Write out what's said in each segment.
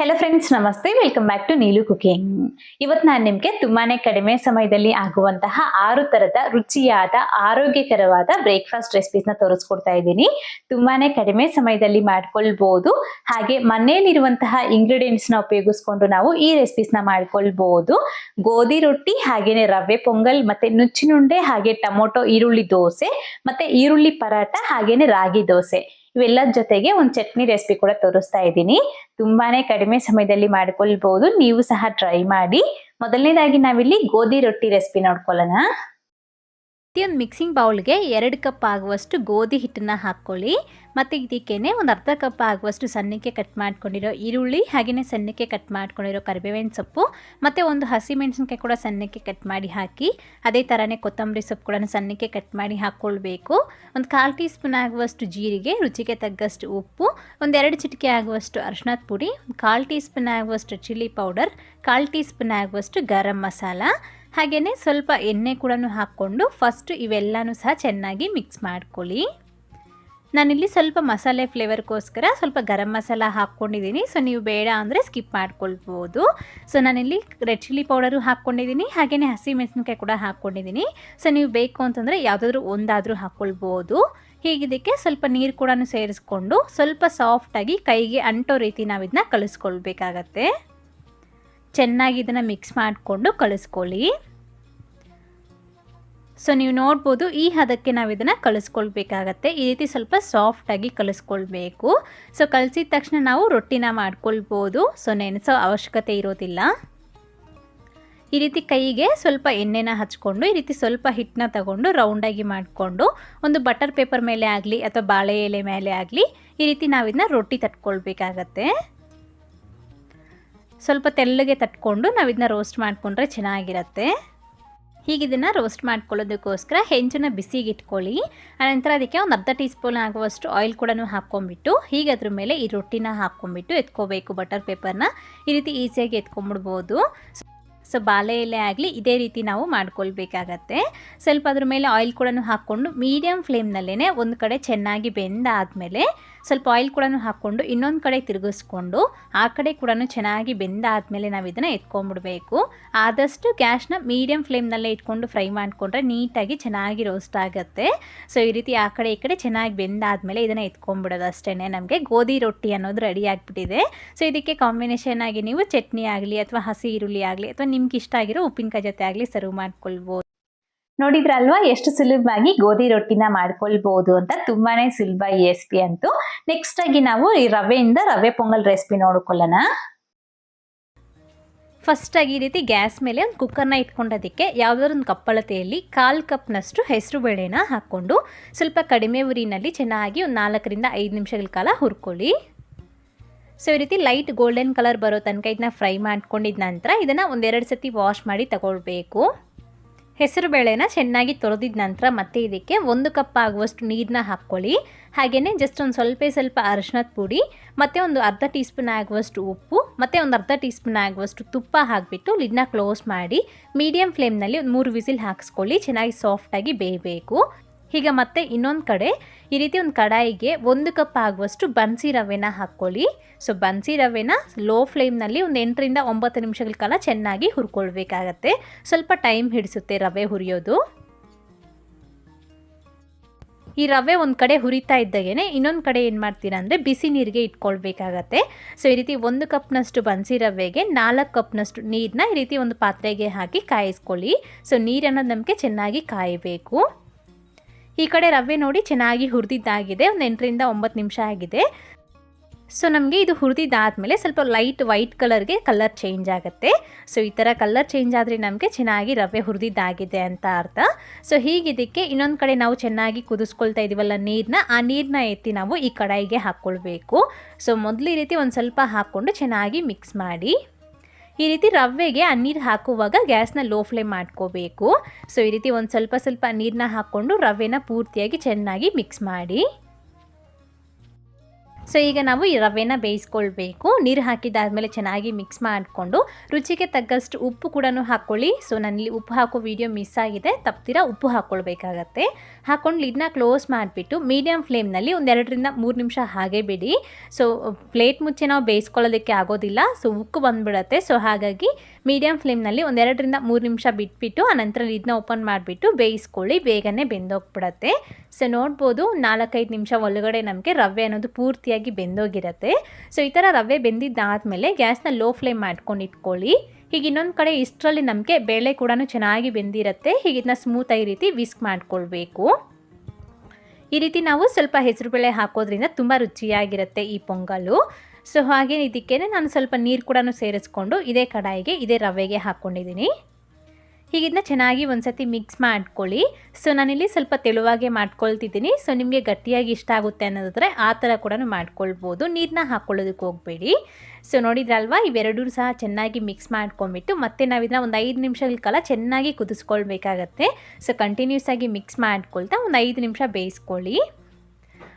Hello friends ನಮಸ್ತೆ. Welcome back to Neelu cooking ಇವತ್ತು ನಾನು ನಿಮಗೆ ತುಂಬಾನೇ ಕಡಿಮೆ ಸಮಯದಲ್ಲಿ ಆಗುವಂತಹ ಆರು ತರದ ರುಚಿಯಾದ, ಆರೋಗ್ಯಕರವಾದ ಬ್ರೇಕ್ಫಾಸ್ಟ್ ರೆಸಿಪೀಸ್ನ ತೋರಿಸ್ಕೊಡ್ತಾ ಇದ್ದೀನಿ. ತುಂಬಾನೇ ಕಡಿಮೆ ಸಮಯದಲ್ಲಿ ಮಾಡ್ಕೊಳ್ಬೋದು. ಹಾಗೆ ಮನೆಯಲ್ಲಿರುವಂತಹ ಇಂಗ್ರೀಡಿಯೆಂಟ್ಸ್ನ ಉಪಯೋಗಿಸ್ಕೊಂಡು ನಾವು ಈ ರೆಸಿಪೀಸ್ನ ಮಾಡ್ಕೊಳ್ಬೋದು. ಗೋಧಿ ರೊಟ್ಟಿ, ಹಾಗೇನೆ ರವೆ ಪೊಂಗಲ್, ಮತ್ತೆ ನುಚ್ಚಿನುಂಡೆ, ಹಾಗೆ ಟೊಮೊಟೊ, ಈರುಳ್ಳಿ ದೋಸೆ, ಮತ್ತೆ ಈರುಳ್ಳಿ ಪರಾಟ ಹಾಗೇನೆ ರಾಗಿ ದೋಸೆ. ಇವೆಲ್ಲದ ಜೊತೆಗೆ ಒಂದು ಚಟ್ನಿ ರೆಸಿಪಿ ಕೂಡ ತೋರಿಸ್ತಾ ಇದ್ದೀನಿ. ತುಂಬಾನೇ ಕಡಿಮೆ ಸಮಯದಲ್ಲಿ ಮಾಡ್ಕೊಳ್ಬಹುದು ನೀವು ಸಹ ಟ್ರೈ ಮಾಡಿ. ಮೊದಲನೇದಾಗಿ ನಾವಿಲ್ಲಿ ಗೋಧಿ ರೊಟ್ಟಿ ರೆಸಿಪಿ ನೋಡ್ಕೊಳ್ಳೋಣ. ಪ್ರತಿಯೊಂದು ಮಿಕ್ಸಿಂಗ್ ಬೌಲ್ಗೆ ಎರಡು ಕಪ್ ಆಗುವಷ್ಟು ಗೋಧಿ ಹಿಟ್ಟನ್ನು ಹಾಕ್ಕೊಳ್ಳಿ. ಮತ್ತು ಇದಕ್ಕೇನೆ ಒಂದು ಅರ್ಧ ಕಪ್ ಆಗುವಷ್ಟು ಸಣ್ಣಕ್ಕೆ ಕಟ್ ಮಾಡ್ಕೊಂಡಿರೋ ಈರುಳ್ಳಿ ಹಾಗೆಯೇ ಸಣ್ಣಕ್ಕೆ ಕಟ್ ಮಾಡ್ಕೊಂಡಿರೋ ಕರಿಬೇವಿನ ಸೊಪ್ಪು, ಮತ್ತು ಒಂದು ಹಸಿ ಮೆಣಸಿನ್ಕಾಯಿ ಕೂಡ ಸಣ್ಣಕ್ಕೆ ಕಟ್ ಮಾಡಿ ಹಾಕಿ, ಅದೇ ಥರನೇ ಕೊತ್ತಂಬರಿ ಸೊಪ್ಪು ಕೂಡ ಸಣ್ಣಕ್ಕೆ ಕಟ್ ಮಾಡಿ ಹಾಕ್ಕೊಳ್ಬೇಕು. ಒಂದು ಕಾಲು ಟೀ ಸ್ಪೂನ್ ಆಗುವಷ್ಟು ಜೀರಿಗೆ, ರುಚಿಗೆ ತಗ್ಗಷ್ಟು ಉಪ್ಪು ಒಂದೆರಡು ಚಿಟಿಕೆ ಆಗುವಷ್ಟು ಅರಿಶಿನದ ಪುಡಿ, ಒಂದು ಕಾಲು ಟೀ ಸ್ಪೂನ್ ಆಗುವಷ್ಟು ಚಿಲ್ಲಿ ಪೌಡರ್ ಕಾಲು ಟೀ ಸ್ಪೂನ್ ಆಗುವಷ್ಟು ಗರಂ ಮಸಾಲ ಹಾಗೆಯೇ ಸ್ವಲ್ಪ ಎಣ್ಣೆ ಕೂಡ ಹಾಕ್ಕೊಂಡು ಫಸ್ಟು ಇವೆಲ್ಲನೂ ಸಹ ಚೆನ್ನಾಗಿ ಮಿಕ್ಸ್ ಮಾಡ್ಕೊಳ್ಳಿ. ನಾನಿಲ್ಲಿ ಸ್ವಲ್ಪ ಮಸಾಲೆ ಫ್ಲೇವರ್ಗೋಸ್ಕರ ಸ್ವಲ್ಪ ಗರಂ ಮಸಾಲ ಹಾಕ್ಕೊಂಡಿದ್ದೀನಿ. ಸೊ ನೀವು ಬೇಡ ಅಂದರೆ ಸ್ಕಿಪ್ ಮಾಡ್ಕೊಳ್ಬೋದು. ಸೊ ನಾನಿಲ್ಲಿ ರೆಡ್ ಚಿಲ್ಲಿ ಪೌಡರು ಹಾಕ್ಕೊಂಡಿದ್ದೀನಿ. ಹಾಗೆಯೇ ಹಸಿ ಮೆಣಸಿನ್ಕಾಯಿ ಕೂಡ ಹಾಕ್ಕೊಂಡಿದ್ದೀನಿ. ಸೊ ನೀವು ಬೇಕು ಅಂತಂದರೆ ಯಾವುದಾದ್ರೂ ಒಂದಾದರೂ ಹಾಕ್ಕೊಳ್ಬೋದು. ಹೀಗಿದ್ದಕ್ಕೆ ಸ್ವಲ್ಪ ನೀರು ಕೂಡ ಸೇರಿಸ್ಕೊಂಡು ಸ್ವಲ್ಪ ಸಾಫ್ಟಾಗಿ ಕೈಗೆ ಅಂಟೋ ರೀತಿ ನಾವು ಇದನ್ನ ಕಳಿಸ್ಕೊಳ್ಬೇಕಾಗತ್ತೆ ಚೆನ್ನಾಗಿ ಇದನ್ನು ಮಿಕ್ಸ್ ಮಾಡಿಕೊಂಡು ಕಳಿಸ್ಕೊಳ್ಳಿ. ಸೊ ನೀವು ನೋಡ್ಬೋದು ಈ ಹದಕ್ಕೆ ನಾವು ಇದನ್ನು ಕಳಿಸ್ಕೊಳ್ಬೇಕಾಗತ್ತೆ. ಈ ರೀತಿ ಸ್ವಲ್ಪ ಸಾಫ್ಟಾಗಿ ಕಲಿಸ್ಕೊಳ್ಬೇಕು ಸೊ ಕಲಿಸಿದ ತಕ್ಷಣ ನಾವು ರೊಟ್ಟಿನ ಮಾಡ್ಕೊಳ್ಬೋದು. ಸೊ ನೆನೆಸೋ ಅವಶ್ಯಕತೆ ಇರೋದಿಲ್ಲ. ಈ ರೀತಿ ಕೈಗೆ ಸ್ವಲ್ಪ ಎಣ್ಣೆನ ಹಚ್ಕೊಂಡು, ಈ ರೀತಿ ಸ್ವಲ್ಪ ಹಿಟ್ಟನ್ನ ತಗೊಂಡು ರೌಂಡಾಗಿ ಮಾಡಿಕೊಂಡು, ಒಂದು ಬಟರ್ ಪೇಪರ್ ಮೇಲೆ ಆಗಲಿ ಅಥವಾ ಬಾಳೆ ಎಲೆ ಮೇಲೆ ಆಗಲಿ, ಈ ರೀತಿ ನಾವು ಇದನ್ನ ರೊಟ್ಟಿ ತಟ್ಕೊಳ್ಬೇಕಾಗತ್ತೆ. ಸ್ವಲ್ಪ ತೆಳ್ಳಗೆ ತಟ್ಕೊಂಡು ನಾವು ಇದನ್ನ ರೋಸ್ಟ್ ಮಾಡಿಕೊಂಡ್ರೆ ಚೆನ್ನಾಗಿರುತ್ತೆ. ಹೀಗೆ ಇದನ್ನು ರೋಸ್ಟ್ ಮಾಡ್ಕೊಳ್ಳೋದಕ್ಕೋಸ್ಕರ ಹೆಂಚನ್ನ ಬಿಸಿಗೆ ಇಟ್ಕೊಳ್ಳಿ. ಆನಂತರ ಅದಕ್ಕೆ ಒಂದು ಅರ್ಧ ಟೀ ಸ್ಪೂನ್ ಆಗುವಷ್ಟು ಆಯಿಲ್ ಕೂಡ ಹಾಕ್ಕೊಂಬಿಟ್ಟು ಹೀಗೆ ಅದ್ರ ಮೇಲೆ ಈ ರೊಟ್ಟಿನ ಹಾಕ್ಕೊಂಬಿಟ್ಟು ಎತ್ಕೋಬೇಕು ಬಟರ್ ಪೇಪರ್ನ ಈ ರೀತಿ ಈಸಿಯಾಗಿ ಎತ್ಕೊಂಬಿಡ್ಬೋದು ಸೊ ಬಾಳೆ ಎಲೆ ಆಗಲಿ ಇದೇ ರೀತಿ ನಾವು ಮಾಡ್ಕೊಳ್ಬೇಕಾಗತ್ತೆ. ಸ್ವಲ್ಪ ಅದ್ರ ಮೇಲೆ ಆಯಿಲ್ ಕೂಡ ಹಾಕ್ಕೊಂಡು ಮೀಡಿಯಮ್ ಫ್ಲೇಮ್ನಲ್ಲೇ ಒಂದು ಕಡೆ ಚೆನ್ನಾಗಿ ಬೆಂದಾದಮೇಲೆ ಸ್ವಲ್ಪ ಆಯಿಲ್ ಕೂಡ ಹಾಕ್ಕೊಂಡು ಇನ್ನೊಂದು ಕಡೆ ತಿರುಗಿಸ್ಕೊಂಡು ಆ ಕಡೆ ಕೂಡ ಚೆನ್ನಾಗಿ ಬೆಂದಾದಮೇಲೆ ನಾವು ಇದನ್ನು ಎತ್ಕೊಂಡ್ಬಿಡಬೇಕು. ಆದಷ್ಟು ಗ್ಯಾಸ್ನ ಮೀಡಿಯಮ್ ಫ್ಲೇಮ್ನಲ್ಲೇ ಇಟ್ಕೊಂಡು ಫ್ರೈ ಮಾಡಿಕೊಂಡ್ರೆ ನೀಟಾಗಿ ಚೆನ್ನಾಗಿ ರೋಸ್ಟ್ ಆಗುತ್ತೆ. ಸೊ ಈ ರೀತಿ ಆ ಕಡೆ ಈ ಕಡೆ ಚೆನ್ನಾಗಿ ಬೆಂದಾದಮೇಲೆ ಇದನ್ನು ಎತ್ಕೊಂಡ್ಬಿಡೋದು ಅಷ್ಟೇ ನಮಗೆ ಗೋಧಿ ರೊಟ್ಟಿ ಅನ್ನೋದು ರೆಡಿ ಆಗಿಬಿಟ್ಟಿದೆ. ಸೊ ಇದಕ್ಕೆ ಕಾಂಬಿನೇಷನ್ ಆಗಿ ನೀವು ಚಟ್ನಿ ಆಗಲಿ ಅಥವಾ ಹಸಿ ಈರುಳ್ಳಿ ಆಗಲಿ ಅಥವಾ ನಿಮ್ಗೆ ಇಷ್ಟ ಆಗಿರೋ ಉಪ್ಪಿನಕಾಯಿ ಜೊತೆ ಆಗಲಿ ಸರ್ವ್ ಮಾಡ್ಕೊಳ್ಬೋದು. ನೋಡಿದ್ರಲ್ವಾ? ಎಷ್ಟು ಸುಲಭವಾಗಿ ಗೋಧಿ ರೊಟ್ಟಿನ ಮಾಡ್ಕೊಳ್ಬಹುದು ಅಂತ ತುಂಬಾನೇ ಸುಲಭ ಈ ರೆಸಿಪಿ ಅಂತೂ. ನೆಕ್ಸ್ಟ್ ಆಗಿ ನಾವು ಈ ರವೆಯಿಂದ ರವೆ ಪೊಂಗಲ್ ರೆಸಿಪಿ ನೋಡ್ಕೊಳ್ಳೋಣ. ಫಸ್ಟಾಗಿ ಈ ರೀತಿ ಗ್ಯಾಸ್ ಮೇಲೆ ಒಂದು ಕುಕ್ಕರ್ನ ಇಟ್ಕೊಂಡೋದಕ್ಕೆ ಯಾವುದಾದ್ರು ಒಂದು ಕಪ್ಪಳತೆಯಲ್ಲಿ ಕಾಲು ಕಪ್ನಷ್ಟು ಹೆಸರು ಬೇಳೆನ ಹಾಕ್ಕೊಂಡು ಸ್ವಲ್ಪ ಕಡಿಮೆ ಉರಿನಲ್ಲಿ ಚೆನ್ನಾಗಿ ಒಂದು ನಾಲ್ಕರಿಂದ ಐದು ನಿಮಿಷಗಳ ಕಾಲ ಹುರ್ಕೊಳ್ಳಿ. ಸೊ ಈ ರೀತಿ ಲೈಟ್ ಗೋಲ್ಡನ್ ಕಲರ್ ಬರೋ ತನಕ ಇದನ್ನ ಫ್ರೈ ಮಾಡ್ಕೊಂಡಿದ ನಂತರ ಇದನ್ನು ಒಂದೆರಡು ಸತಿ ವಾಶ್ ಮಾಡಿ ತಗೊಳ್ಬೇಕು. ಹೆಸರು ಬೇಳೆನ ಚೆನ್ನಾಗಿ ತೊಳೆದಿದ ನಂತರ ಮತ್ತೆ ಇದಕ್ಕೆ ಒಂದು ಕಪ್ ಆಗುವಷ್ಟು ನೀರನ್ನ ಹಾಕ್ಕೊಳ್ಳಿ. ಹಾಗೆಯೇ ಜಸ್ಟ್ ಒಂದು ಸ್ವಲ್ಪ ಸ್ವಲ್ಪ ಅರಿಶಿನದ ಪುಡಿ, ಮತ್ತು ಒಂದು ಅರ್ಧ ಟೀ ಸ್ಪೂನ್ ಆಗುವಷ್ಟು ಉಪ್ಪು, ಮತ್ತು ಒಂದು ಅರ್ಧ ಟೀ ಸ್ಪೂನ್ ಆಗುವಷ್ಟು ತುಪ್ಪ ಹಾಕಿಬಿಟ್ಟು ಲಿಡ್ನ ಕ್ಲೋಸ್ ಮಾಡಿ ಮೀಡಿಯಂ ಫ್ಲೇಮ್ನಲ್ಲಿ ಒಂದು ಮೂರು ವಿಸಿಲ್ ಹಾಕಿಸ್ಕೊಳ್ಳಿ, ಚೆನ್ನಾಗಿ ಸಾಫ್ಟಾಗಿ ಬೇಯಬೇಕು. ಈಗ ಮತ್ತೆ ಇನ್ನೊಂದು ಕಡೆ, ಈ ರೀತಿ ಒಂದು ಕಡಾಯಿಗೆ ಒಂದು ಕಪ್ ಆಗುವಷ್ಟು ಬನ್ಸಿ ರವೆನ ಹಾಕ್ಕೊಳ್ಳಿ. ಸೊ ಬನ್ಸಿ ರವೆನ ಲೋ ಫ್ಲೇಮ್ನಲ್ಲಿ ಒಂದು ಎಂಟರಿಂದ ಒಂಬತ್ತು ನಿಮಿಷಗಳ ಕಾಲ ಚೆನ್ನಾಗಿ ಹುರ್ಕೊಳ್ಬೇಕಾಗತ್ತೆ. ಸ್ವಲ್ಪ ಟೈಮ್ ಹಿಡಿಸುತ್ತೆ ರವೆ ಹುರಿಯೋದು. ಈ ರವೆ ಒಂದು ಕಡೆ ಹುರಿತಾ ಇದ್ದಾಗೇನೆ ಇನ್ನೊಂದು ಕಡೆ ಏನು ಮಾಡ್ತೀರಾ ಅಂದರೆ ಬಿಸಿ ನೀರಿಗೆ ಇಟ್ಕೊಳ್ಬೇಕಾಗತ್ತೆ. ಸೊ ಈ ರೀತಿ ಒಂದು ಕಪ್ನಷ್ಟು ಬನ್ಸಿ ರವೆಗೆ ನಾಲ್ಕು ಕಪ್ನಷ್ಟು ನೀರನ್ನ ಈ ರೀತಿ ಒಂದು ಪಾತ್ರೆಗೆ ಹಾಕಿ ಕಾಯಿಸ್ಕೊಳ್ಳಿ. ಸೊ ನೀರನ್ನು ನಮಗೆ ಚೆನ್ನಾಗಿ ಕಾಯಬೇಕು. ಈ ಕಡೆ ರವೆ ನೋಡಿ ಚೆನ್ನಾಗಿ ಹುರಿದಿದ್ದಾಗಿದೆ, ಒಂದು ಎಂಟರಿಂದ ಒಂಬತ್ತು ನಿಮಿಷ ಆಗಿದೆ. ಸೊ ನಮಗೆ ಇದು ಹುರಿದಿದ್ದಾದಮೇಲೆ ಸ್ವಲ್ಪ ಲೈಟ್ ವೈಟ್ ಕಲರ್ಗೆ ಕಲರ್ ಚೇಂಜ್ ಆಗುತ್ತೆ. ಸೊ ಈ ಥರ ಕಲರ್ ಚೇಂಜ್ ಆದರೆ ನಮಗೆ ಚೆನ್ನಾಗಿ ರವೆ ಹುರಿದಿದ್ದಾಗಿದೆ ಅಂತ ಅರ್ಥ. ಸೊ ಹೀಗಿದ್ದಕ್ಕೆ ಇನ್ನೊಂದು ಕಡೆ ನಾವು ಚೆನ್ನಾಗಿ ಕುದಿಸ್ಕೊಳ್ತಾ ಇದ್ದೀವಲ್ಲ ನೀರನ್ನ ಆ ನೀರನ್ನ ಎತ್ತಿ ನಾವು ಈ ಕಡಾಯಿಗೆ ಹಾಕ್ಕೊಳ್ಬೇಕು ಸೊ ಮೊದಲು ರೀತಿ ಒಂದು ಸ್ವಲ್ಪ ಹಾಕ್ಕೊಂಡು ಚೆನ್ನಾಗಿ ಮಿಕ್ಸ್ ಮಾಡಿ. ಈ ರೀತಿ ರವೆಗೆ ಆ ನೀರು ಹಾಕುವಾಗ ಗ್ಯಾಸ್ನ ಲೋ ಫ್ಲೇಮ್ ಮಾಡ್ಕೋಬೇಕು. ಸೊ ಈ ರೀತಿ ಒಂದು ಸ್ವಲ್ಪ ಸ್ವಲ್ಪ ನೀರನ್ನ ಹಾಕ್ಕೊಂಡು ರವೆನ ಪೂರ್ತಿಯಾಗಿ ಚೆನ್ನಾಗಿ ಮಿಕ್ಸ್ ಮಾಡಿ. ಸೊ ಈಗ ನಾವು ಈ ರವೆನ ಬೇಯಿಸ್ಕೊಳ್ಬೇಕು. ನೀರು ಹಾಕಿದ್ದಾದಮೇಲೆ ಚೆನ್ನಾಗಿ ಮಿಕ್ಸ್ ಮಾಡಿಕೊಂಡು ರುಚಿಗೆ ತಗ್ಗಷ್ಟು ಉಪ್ಪು ಕೂಡ ಹಾಕ್ಕೊಳ್ಳಿ. ಸೊ ನನ್ನಲ್ಲಿ ಉಪ್ಪು ಹಾಕೋ ವಿಡಿಯೋ ಮಿಸ್ ಆಗಿದೆ. ತಪ್ತಿರ, ಉಪ್ಪು ಹಾಕ್ಕೊಳ್ಬೇಕಾಗತ್ತೆ. ಹಾಕ್ಕೊಂಡು ಲಿಡ್ನ ಕ್ಲೋಸ್ ಮಾಡಿಬಿಟ್ಟು ಮೀಡಿಯಮ್ ಫ್ಲೇಮ್ನಲ್ಲಿ ಒಂದೆರಡರಿಂದ ಮೂರು ನಿಮಿಷ ಹಾಗೆ ಬಿಡಿ. ಸೊ ಪ್ಲೇಟ್ ಮುಚ್ಚೆ ನಾವು ಬೇಯಿಸ್ಕೊಳ್ಳೋದಕ್ಕೆ ಆಗೋದಿಲ್ಲ. ಸೊ ಉಕ್ಕು ಬಂದುಬಿಡತ್ತೆ. ಸೊ ಹಾಗಾಗಿ ಮೀಡಿಯಮ್ ಫ್ಲೇಮ್ನಲ್ಲಿ ಒಂದೆರಡರಿಂದ ಮೂರು ನಿಮಿಷ ಬಿಟ್ಬಿಟ್ಟು ಆನಂತರ ಇದನ್ನ ಓಪನ್ ಮಾಡಿಬಿಟ್ಟು ಬೇಯಿಸ್ಕೊಳ್ಳಿ. ಬೇಗನೆ ಬೆಂದೋಗ್ಬಿಡತ್ತೆ. ಸೊ ನೋಡ್ಬೋದು ನಾಲ್ಕೈದು ನಿಮಿಷ ಒಳಗಡೆ ನಮಗೆ ರವೆ ಅನ್ನೋದು ಪೂರ್ತಿಯಾಗಿ ಬೆಂದೋಗಿರುತ್ತೆ. ಸೊ ಈ ಥರ ರವೆ ಬೆಂದಿದ್ದಾದಮೇಲೆ ಗ್ಯಾಸ್ನ ಲೋ ಫ್ಲೇಮ್ ಮಾಡ್ಕೊಂಡು ಇಟ್ಕೊಳ್ಳಿ. ಹೀಗೆ ಇನ್ನೊಂದು ಕಡೆ ಇಷ್ಟರಲ್ಲಿ ನಮಗೆ ಬೇಳೆ ಕೂಡ ಚೆನ್ನಾಗಿ ಬೆಂದಿರುತ್ತೆ. ಹೀಗೆ ಇದನ್ನ ಸ್ಮೂತಾಗಿ ರೀತಿ ವಿಸ್ಕ್ ಮಾಡ್ಕೊಳ್ಬೇಕು. ಈ ರೀತಿ ನಾವು ಸ್ವಲ್ಪ ಹೆಸರುಬೇಳೆ ಹಾಕೋದ್ರಿಂದ ತುಂಬ ರುಚಿಯಾಗಿರುತ್ತೆ ಈ ಪೊಂಗಲು. ಸೊ ಹಾಗೆ ಇದಕ್ಕೆ ನಾನು ಸ್ವಲ್ಪ ನೀರು ಕೂಡ ಸೇರಿಸ್ಕೊಂಡು ಇದೇ ಕಡಾಯಿಗೆ ಇದೇ ರವೆಗೆ ಹಾಕ್ಕೊಂಡಿದ್ದೀನಿ ಹೀಗಿದನ್ನ ಚೆನ್ನಾಗಿ ಒಂದ್ಸತಿ ಮಿಕ್ಸ್ ಮಾಡ್ಕೊಳ್ಳಿ. ಸೊ ನಾನಿಲ್ಲಿ ಸ್ವಲ್ಪ ತೆಳುವಾಗೆ ಮಾಡ್ಕೊಳ್ತಿದ್ದೀನಿ. ಸೊ ನಿಮಗೆ ಗಟ್ಟಿಯಾಗಿ ಇಷ್ಟ ಆಗುತ್ತೆ ಅನ್ನೋದಾದರೆ ಆ ಥರ ಕೂಡ ಮಾಡ್ಕೊಳ್ಬೋದು. ನೀರನ್ನ ಹಾಕ್ಕೊಳ್ಳೋದಕ್ಕೆ ಹೋಗಬೇಡಿ. ಸೊ ನೋಡಿದ್ರಲ್ವಾ? ಇವೆರಡೂ ಸಹ ಚೆನ್ನಾಗಿ ಮಿಕ್ಸ್ ಮಾಡ್ಕೊಂಬಿಟ್ಟು ಮತ್ತೆ ನಾವು ಒಂದು ಐದು ನಿಮಿಷಗಳ ಕಾಲ ಚೆನ್ನಾಗಿ ಕುದಿಸ್ಕೊಳ್ಬೇಕಾಗತ್ತೆ. ಸೊ ಕಂಟಿನ್ಯೂಸ್ ಆಗಿ ಮಿಕ್ಸ್ ಮಾಡ್ಕೊಳ್ತಾ ಒಂದು ಐದು ನಿಮಿಷ ಬೇಯಿಸ್ಕೊಳ್ಳಿ.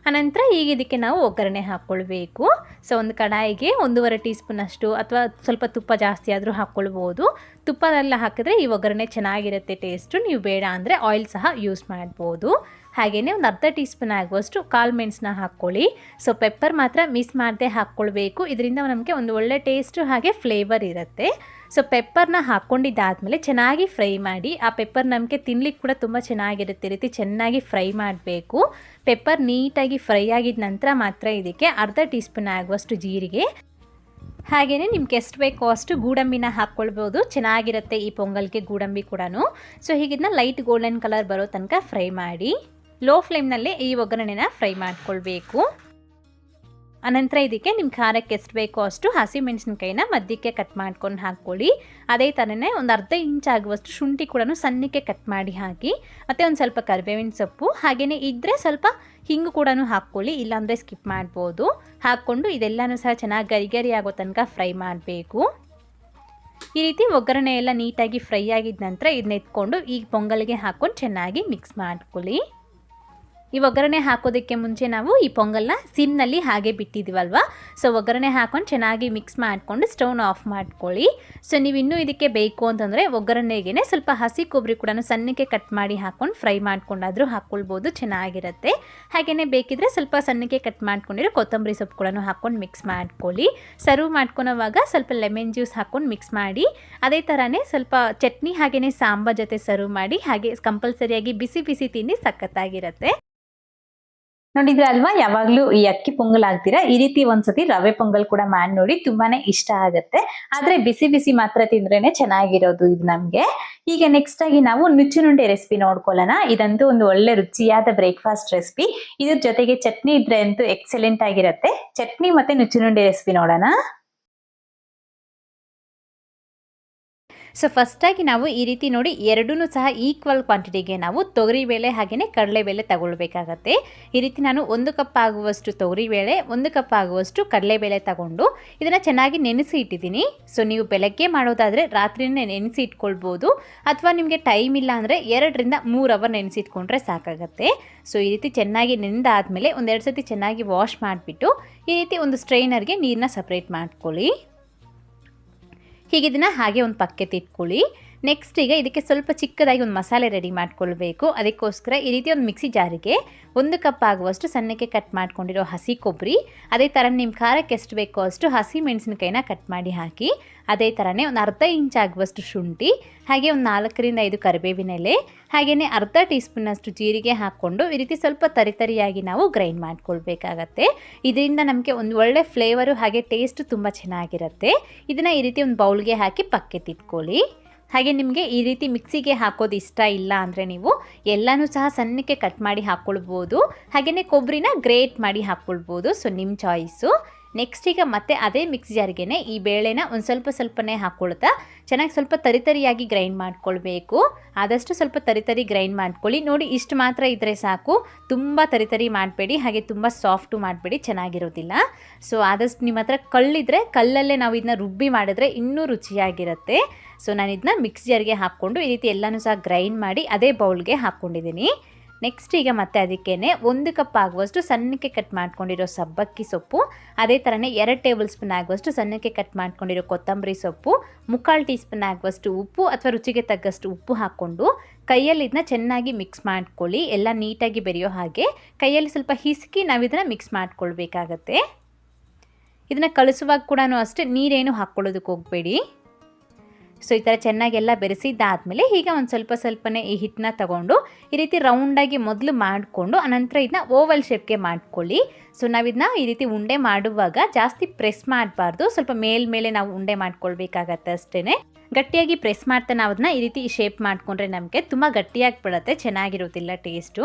ಅನಂತರ ಈಗ ಇದಕ್ಕೆ ನಾವು ಒಗ್ಗರಣೆ ಹಾಕ್ಕೊಳ್ಬೇಕು. ಸೊ ಒಂದು ಕಡಾಯಿಗೆ ಒಂದೂವರೆ ಟೀ ಸ್ಪೂನಷ್ಟು ಅಥವಾ ಸ್ವಲ್ಪ ತುಪ್ಪ ಜಾಸ್ತಿ ಆದರೂ ಹಾಕ್ಕೊಳ್ಬೋದು. ತುಪ್ಪದೆಲ್ಲ ಹಾಕಿದ್ರೆ ಈ ಒಗ್ಗರಣೆ ಚೆನ್ನಾಗಿರುತ್ತೆ ಟೇಸ್ಟು ನೀವು ಬೇಡ ಅಂದರೆ ಆಯಿಲ್ ಸಹ ಯೂಸ್ ಮಾಡ್ಬೋದು. ಹಾಗೆಯೇ ಒಂದು ಅರ್ಧ ಟೀ ಸ್ಪೂನ್ ಆಗುವಷ್ಟು ಕಾಳು ಮೆಣಸನ್ನ ಹಾಕ್ಕೊಳ್ಳಿ. ಸೊ ಪೆಪ್ಪರ್ ಮಾತ್ರ ಮಿಸ್ ಮಾಡದೆ ಹಾಕ್ಕೊಳ್ಬೇಕು. ಇದರಿಂದ ನಮಗೆ ಒಂದು ಒಳ್ಳೆ ಟೇಸ್ಟು ಹಾಗೆ ಫ್ಲೇವರ್ ಇರುತ್ತೆ. ಸೊ ಪೆಪ್ಪರ್ನ ಹಾಕ್ಕೊಂಡಿದ್ದಾದಮೇಲೆ ಚೆನ್ನಾಗಿ ಫ್ರೈ ಮಾಡಿ, ಆ ಪೆಪ್ಪರ್ ನಮಗೆ ತಿನ್ಲಿಕ್ಕೆ ಕೂಡ ತುಂಬ ಚೆನ್ನಾಗಿರುತ್ತೆ. ರೀತಿ ಚೆನ್ನಾಗಿ ಫ್ರೈ ಮಾಡಬೇಕು. ಪೆಪ್ಪರ್ ನೀಟಾಗಿ ಫ್ರೈ ಆಗಿದ ನಂತರ ಮಾತ್ರ ಇದಕ್ಕೆ ಅರ್ಧ ಟೀ ಸ್ಪೂನ್ ಆಗುವಷ್ಟು ಜೀರಿಗೆ. ಹಾಗೆಯೇ ನಿಮ್ಗೆ ಎಷ್ಟು ಬೇಕೋ ಅಷ್ಟು ಗೂಡಂಬಿನ ಹಾಕ್ಕೊಳ್ಬೋದು. ಚೆನ್ನಾಗಿರುತ್ತೆ ಈ ಪೊಂಗಲ್ಗೆ ಗೂಡಂಬಿ ಕೂಡ ಸೊ ಹೀಗಿದ್ನ ಲೈಟ್ ಗೋಲ್ಡನ್ ಕಲರ್ ಬರೋ ತನಕ ಫ್ರೈ ಮಾಡಿ ಲೋ ಫ್ಲೇಮ್ನಲ್ಲೇ ಈ ಒಗ್ಗರಣೆನ ಫ್ರೈ ಮಾಡ್ಕೊಳ್ಬೇಕು. ಅನಂತರ ಇದಕ್ಕೆ ನಿಮ್ಮ ಖಾರಕ್ಕೆ ಎಷ್ಟು ಬೇಕೋ ಅಷ್ಟು ಹಸಿಮೆಣಸಿನ್ಕಾಯಿನ ಮಧ್ಯಕ್ಕೆ ಕಟ್ ಮಾಡ್ಕೊಂಡು ಹಾಕ್ಕೊಳ್ಳಿ. ಅದೇ ಥರನೇ ಒಂದು ಅರ್ಧ ಇಂಚ್ ಆಗುವಷ್ಟು ಶುಂಠಿ ಕೂಡ ಸಣ್ಣಕ್ಕೆ ಕಟ್ ಮಾಡಿ ಹಾಕಿ, ಮತ್ತು ಒಂದು ಸ್ವಲ್ಪ ಕರಿಬೇವಿನ ಸೊಪ್ಪು ಹಾಗೆಯೇ ಇದ್ದರೆ ಸ್ವಲ್ಪ ಹಿಂಗು ಕೂಡ ಹಾಕ್ಕೊಳ್ಳಿ, ಇಲ್ಲಾಂದರೆ ಸ್ಕಿಪ್ ಮಾಡ್ಬೋದು. ಹಾಕ್ಕೊಂಡು ಇದೆಲ್ಲನೂ ಸಹ ಚೆನ್ನಾಗಿ ಗರಿ ಆಗೋ ತನಕ ಫ್ರೈ ಮಾಡಬೇಕು. ಈ ರೀತಿ ಒಗ್ಗರಣೆ ಎಲ್ಲ ನೀಟಾಗಿ ಫ್ರೈ ಆಗಿದ ನಂತರ ಇದನ್ನ ಎತ್ಕೊಂಡು ಈಗ ಪೊಂಗಲ್ಗೆ ಹಾಕ್ಕೊಂಡು ಚೆನ್ನಾಗಿ ಮಿಕ್ಸ್ ಮಾಡ್ಕೊಳ್ಳಿ. ಈ ಒಗ್ಗರಣೆ ಹಾಕೋದಕ್ಕೆ ಮುಂಚೆ ನಾವು ಈ ಪೊಂಗಲ್ನ ಸಿಮ್ನಲ್ಲಿ ಹಾಗೆ ಬಿಟ್ಟಿದ್ದೀವಲ್ವ? ಸೊ ಒಗ್ಗರಣೆ ಹಾಕೊಂಡು ಚೆನ್ನಾಗಿ ಮಿಕ್ಸ್ ಮಾಡಿಕೊಂಡು ಸ್ಟೌನ್ ಆಫ್ ಮಾಡ್ಕೊಳ್ಳಿ. ಸೊ ನೀವು ಇನ್ನೂ ಇದಕ್ಕೆ ಬೇಕು ಅಂತಂದರೆ ಒಗ್ಗರಣೆಗೆ ಸ್ವಲ್ಪ ಹಸಿ ಕೊಬ್ಬರಿ ಕೂಡ ಸಣ್ಣಕ್ಕೆ ಕಟ್ ಮಾಡಿ ಹಾಕ್ಕೊಂಡು ಫ್ರೈ ಮಾಡ್ಕೊಂಡಾದರೂ ಹಾಕ್ಕೊಳ್ಬೋದು ಚೆನ್ನಾಗಿರುತ್ತೆ. ಹಾಗೆಯೇ ಬೇಕಿದ್ರೆ ಸ್ವಲ್ಪ ಸಣ್ಣಕ್ಕೆ ಕಟ್ ಮಾಡ್ಕೊಂಡಿರೋ ಕೊತ್ತಂಬರಿ ಸೊಪ್ಪು ಕೂಡ ಹಾಕ್ಕೊಂಡು ಮಿಕ್ಸ್ ಮಾಡ್ಕೊಳ್ಳಿ. ಸರ್ವ್ ಮಾಡ್ಕೊಳೋವಾಗ ಸ್ವಲ್ಪ ಲೆಮನ್ ಜ್ಯೂಸ್ ಹಾಕ್ಕೊಂಡು ಮಿಕ್ಸ್ ಮಾಡಿ. ಅದೇ ಥರನೇ ಸ್ವಲ್ಪ ಚಟ್ನಿ ಹಾಗೆಯೇ ಸಾಂಬಾರ್ ಜೊತೆ ಸರ್ವ್ ಮಾಡಿ, ಹಾಗೆ ಕಂಪಲ್ಸರಿಯಾಗಿ ಬಿಸಿ ಬಿಸಿ ತಿಂಡಿ ಸಖತ್ತಾಗಿರುತ್ತೆ. ನೋಡಿದ್ರೆ ಅಲ್ವಾ? ಯಾವಾಗ್ಲೂ ಈ ಅಕ್ಕಿ ಪೊಂಗಲ್ ಆಗ್ತೀರಾ ಈ ರೀತಿ ಒಂದ್ಸತಿ ರವೆ ಪೊಂಗಲ್ ಕೂಡ ಮಾಡಿ ನೋಡಿ ತುಂಬಾನೇ ಇಷ್ಟ ಆಗತ್ತೆ. ಆದ್ರೆ ಬಿಸಿ ಬಿಸಿ ಮಾತ್ರ ತಿಂದ್ರೇನೆ ಚೆನ್ನಾಗಿರೋದು ಇದು ನಮ್ಗೆ. ಈಗ ನೆಕ್ಸ್ಟ್ ಆಗಿ ನಾವು ನುಚ್ಚುನುಂಡೆ ರೆಸಿಪಿ ನೋಡ್ಕೊಳ್ಳೋಣ. ಇದಂತೂ ಒಂದು ಒಳ್ಳೆ ರುಚಿಯಾದ ಬ್ರೇಕ್ಫಾಸ್ಟ್ ರೆಸಿಪಿ ಇದ್ರ ಜೊತೆಗೆ ಚಟ್ನಿ ಇದ್ರೆ ಅಂತೂ ಎಕ್ಸಲೆಂಟ್ ಆಗಿರತ್ತೆ. ಚಟ್ನಿ ಮತ್ತೆ ನುಚ್ಚುನುಂಡೆ ರೆಸಿಪಿ ನೋಡೋಣ. ಸೊ ಫಸ್ಟಾಗಿ ನಾವು ಈ ರೀತಿ ನೋಡಿ ಎರಡೂ ಸಹ ಈಕ್ವಲ್ ಕ್ವಾಂಟಿಟಿಗೆ ನಾವು ತೊಗರಿ ಬೇಳೆ ಹಾಗೆಯೇ ಕಡಲೆಬೇಳೆ ತಗೊಳ್ಬೇಕಾಗತ್ತೆ. ಈ ರೀತಿ ನಾನು ಒಂದು ಕಪ್ ಆಗುವಷ್ಟು ತೊಗರಿ ಬೇಳೆ, ಒಂದು ಕಪ್ ಆಗುವಷ್ಟು ಕಡಲೆಬೇಳೆ ತಗೊಂಡು ಇದನ್ನು ಚೆನ್ನಾಗಿ ನೆನೆಸಿ ಇಟ್ಟಿದ್ದೀನಿ. ಸೊ ನೀವು ಬೆಳಗ್ಗೆ ಮಾಡೋದಾದರೆ ರಾತ್ರಿನೇ ನೆನೆಸಿ ಇಟ್ಕೊಳ್ಬೋದು. ಅಥವಾ ನಿಮಗೆ ಟೈಮ್ ಇಲ್ಲ ಅಂದರೆ ಎರಡರಿಂದ ಮೂರು ಅವರ್ ನೆನೆಸಿಟ್ಕೊಂಡ್ರೆ ಸಾಕಾಗತ್ತೆ. ಸೊ ಈ ರೀತಿ ಚೆನ್ನಾಗಿ ನೆನೆದಾದಮೇಲೆ ಒಂದೆರಡು ಸತಿ ಚೆನ್ನಾಗಿ ವಾಶ್ ಮಾಡಿಬಿಟ್ಟು ಈ ರೀತಿ ಒಂದು ಸ್ಟ್ರೈನರ್ಗೆ ನೀರನ್ನ ಸಪ್ರೇಟ್ ಮಾಡ್ಕೊಳ್ಳಿ. ಹೀಗೆ ಇದನ್ನು ಹಾಗೆ ಒಂದು ಪಕ್ಕಕ್ಕೆ ಇಟ್ಕೊಳ್ಳಿ. ನೆಕ್ಸ್ಟ್ ಈಗ ಇದಕ್ಕೆ ಸ್ವಲ್ಪ ಚಿಕ್ಕದಾಗಿ ಒಂದು ಮಸಾಲೆ ರೆಡಿ ಮಾಡ್ಕೊಳ್ಬೇಕು. ಅದಕ್ಕೋಸ್ಕರ ಈ ರೀತಿ ಒಂದು ಮಿಕ್ಸಿ ಜಾರಿಗೆ ಒಂದು ಕಪ್ ಆಗುವಷ್ಟು ಸಣ್ಣಕ್ಕೆ ಕಟ್ ಮಾಡ್ಕೊಂಡಿರೋ ಹಸಿ ಕೊಬ್ಬರಿ, ಅದೇ ಥರ ನಿಮ್ಮ ಖಾರಕ್ಕೆ ಎಷ್ಟು ಬೇಕೋ ಅಷ್ಟು ಹಸಿ ಮೆಣಸಿನಕಾಯಿನ ಕಟ್ ಮಾಡಿ ಹಾಕಿ, ಅದೇ ಥರನೇ ಒಂದು ಅರ್ಧ ಇಂಚ್ ಆಗುವಷ್ಟು ಶುಂಠಿ, ಹಾಗೆ ಒಂದು ನಾಲ್ಕರಿಂದ ಐದು ಕರಿಬೇವಿನ ಎಲೆ ಹಾಗೆಯೇ ಅರ್ಧ ಟೀ ಸ್ಪೂನಷ್ಟು ಜೀರಿಗೆ ಹಾಕ್ಕೊಂಡು ಈ ರೀತಿ ಸ್ವಲ್ಪ ತರಿತರಿಯಾಗಿ ನಾವು ಗ್ರೈಂಡ್ ಮಾಡ್ಕೊಳ್ಬೇಕಾಗತ್ತೆ. ಇದರಿಂದ ನಮಗೆ ಒಂದು ಒಳ್ಳೆ ಫ್ಲೇವರು ಹಾಗೆ ಟೇಸ್ಟ್ ತುಂಬ ಚೆನ್ನಾಗಿರುತ್ತೆ. ಇದನ್ನು ಈ ರೀತಿ ಒಂದು ಬೌಲ್ಗೆ ಹಾಕಿ ಪಕ್ಕೆತ್ತಿಟ್ಕೊಳ್ಳಿ ಹಾಗೆ ನಿಮಗೆ ಈ ರೀತಿ ಮಿಕ್ಸಿಗೆ ಹಾಕೋದು ಇಷ್ಟ ಇಲ್ಲ ಅಂದರೆ ನೀವು ಎಲ್ಲನೂ ಸಹ ಸಣ್ಣಕ್ಕೆ ಕಟ್ ಮಾಡಿ ಹಾಕ್ಕೊಳ್ಬೋದು ಹಾಗೆಯೇ ಕೊಬ್ಬರಿನ ಗ್ರೇಟ್ ಮಾಡಿ ಹಾಕ್ಕೊಳ್ಬೋದು ಸೊ ನಿಮ್ಮ ಚಾಯ್ಸು ನೆಕ್ಸ್ಟ್ ಈಗ ಮತ್ತೆ ಅದೇ ಮಿಕ್ಸಿ ಜಾರಿಗೆನೆ ಈ ಬೇಳೆನ ಒಂದು ಸ್ವಲ್ಪ ಸ್ವಲ್ಪನೇ ಹಾಕ್ಕೊಳ್ತಾ ಚೆನ್ನಾಗಿ ಸ್ವಲ್ಪ ತರಿತರಿಯಾಗಿ ಗ್ರೈಂಡ್ ಮಾಡ್ಕೊಳ್ಬೇಕು. ಆದಷ್ಟು ಸ್ವಲ್ಪ ತರಿತರಿ ಗ್ರೈಂಡ್ ಮಾಡ್ಕೊಳ್ಳಿ. ನೋಡಿ ಇಷ್ಟು ಮಾತ್ರ ಇದ್ದರೆ ಸಾಕು. ತುಂಬ ತರಿತರಿ ಮಾಡಬೇಡಿ. ಹಾಗೆ ತುಂಬ ಸಾಫ್ಟು ಮಾಡಬೇಡಿ. ಚೆನ್ನಾಗಿರೋದಿಲ್ಲ. ಸೊ ಆದಷ್ಟು ನಿಮ್ಮ ಹತ್ರ ಕಳ್ಳಿದ್ರೆ, ಕಲ್ಲಲ್ಲೇ ನಾವು ಇದನ್ನ ರುಬ್ಬಿ ಮಾಡಿದ್ರೆ ಇನ್ನೂ ರುಚಿಯಾಗಿರುತ್ತೆ. ಸೊ ನಾನು ಇದನ್ನ ಮಿಕ್ಸಿ ಜಾರಿಗೆ ಹಾಕ್ಕೊಂಡು ಈ ರೀತಿ ಎಲ್ಲನೂ ಸಹ ಗ್ರೈಂಡ್ ಮಾಡಿ ಅದೇ ಬೌಲ್ಗೆ ಹಾಕ್ಕೊಂಡಿದ್ದೀನಿ ನೆಕ್ಸ್ಟ್ ಈಗ ಮತ್ತೆ ಅದಕ್ಕೇ ಒಂದು ಕಪ್ ಆಗುವಷ್ಟು ಸಣ್ಣಕ್ಕೆ ಕಟ್ ಮಾಡ್ಕೊಂಡಿರೋ ಸಬ್ಬಕ್ಕಿ ಸೊಪ್ಪು. ಅದೇ ಥರನೇ ಎರಡು ಟೇಬಲ್ ಸ್ಪೂನ್ ಆಗುವಷ್ಟು ಸಣ್ಣಕ್ಕೆ ಕಟ್ ಮಾಡ್ಕೊಂಡಿರೋ ಕೊತ್ತಂಬರಿ ಸೊಪ್ಪು. ಮುಕ್ಕಾಲು ಟೀ ಸ್ಪೂನ್ ಆಗುವಷ್ಟು ಉಪ್ಪು ಅಥವಾ ರುಚಿಗೆ ತಗ್ಗಷ್ಟು ಉಪ್ಪು ಹಾಕ್ಕೊಂಡು ಕೈಯಲ್ಲಿ ಇದನ್ನ ಚೆನ್ನಾಗಿ ಮಿಕ್ಸ್ ಮಾಡ್ಕೊಳ್ಳಿ. ಎಲ್ಲ ನೀಟಾಗಿ ಬೆರೆಯೋ ಹಾಗೆ ಕೈಯಲ್ಲಿ ಸ್ವಲ್ಪ ಹಿಸುಕಿ ನಾವು ಇದನ್ನು ಮಿಕ್ಸ್ ಮಾಡ್ಕೊಳ್ಬೇಕಾಗತ್ತೆ. ಇದನ್ನು ಕಳಿಸುವಾಗ ಕೂಡ ಅಷ್ಟೇ ನೀರೇನು ಹಾಕ್ಕೊಳ್ಳೋದಕ್ಕೆ ಹೋಗಬೇಡಿ. ಸೊ, ಈ ಥರ ಚೆನ್ನಾಗೆಲ್ಲ ಬೆರೆಸಿದ್ದಾದಮೇಲೆ ಹೀಗೆ ಒಂದು ಸ್ವಲ್ಪ ಸ್ವಲ್ಪನೇ ಈ ಹಿಟ್ಟನ್ನ ತಗೊಂಡು ಈ ರೀತಿ ರೌಂಡಾಗಿ ಮೊದಲು ಮಾಡಿಕೊಂಡು ಅನಂತರ ಇದನ್ನ ಓವಲ್ ಶೇಪ್ಗೆ ಮಾಡ್ಕೊಳ್ಳಿ. ಸೊ, ನಾವು ಇದನ್ನ ಈ ರೀತಿ ಉಂಡೆ ಮಾಡುವಾಗ ಜಾಸ್ತಿ ಪ್ರೆಸ್ ಮಾಡಬಾರ್ದು. ಸ್ವಲ್ಪ ಮೇಲ್ಮೇಲೆ ನಾವು ಉಂಡೆ ಮಾಡ್ಕೊಳ್ಬೇಕಾಗತ್ತೆ ಅಷ್ಟೇ ಗಟ್ಟಿಯಾಗಿ ಪ್ರೆಸ್ ಮಾಡ್ತಾ ನಾವು ಅದನ್ನ ಈ ರೀತಿ ಶೇಪ್ ಮಾಡಿಕೊಂಡ್ರೆ ನಮಗೆ ತುಂಬ ಗಟ್ಟಿಯಾಗಿ ಬಿಡುತ್ತೆ, ಚೆನ್ನಾಗಿರೋದಿಲ್ಲ ಟೇಸ್ಟು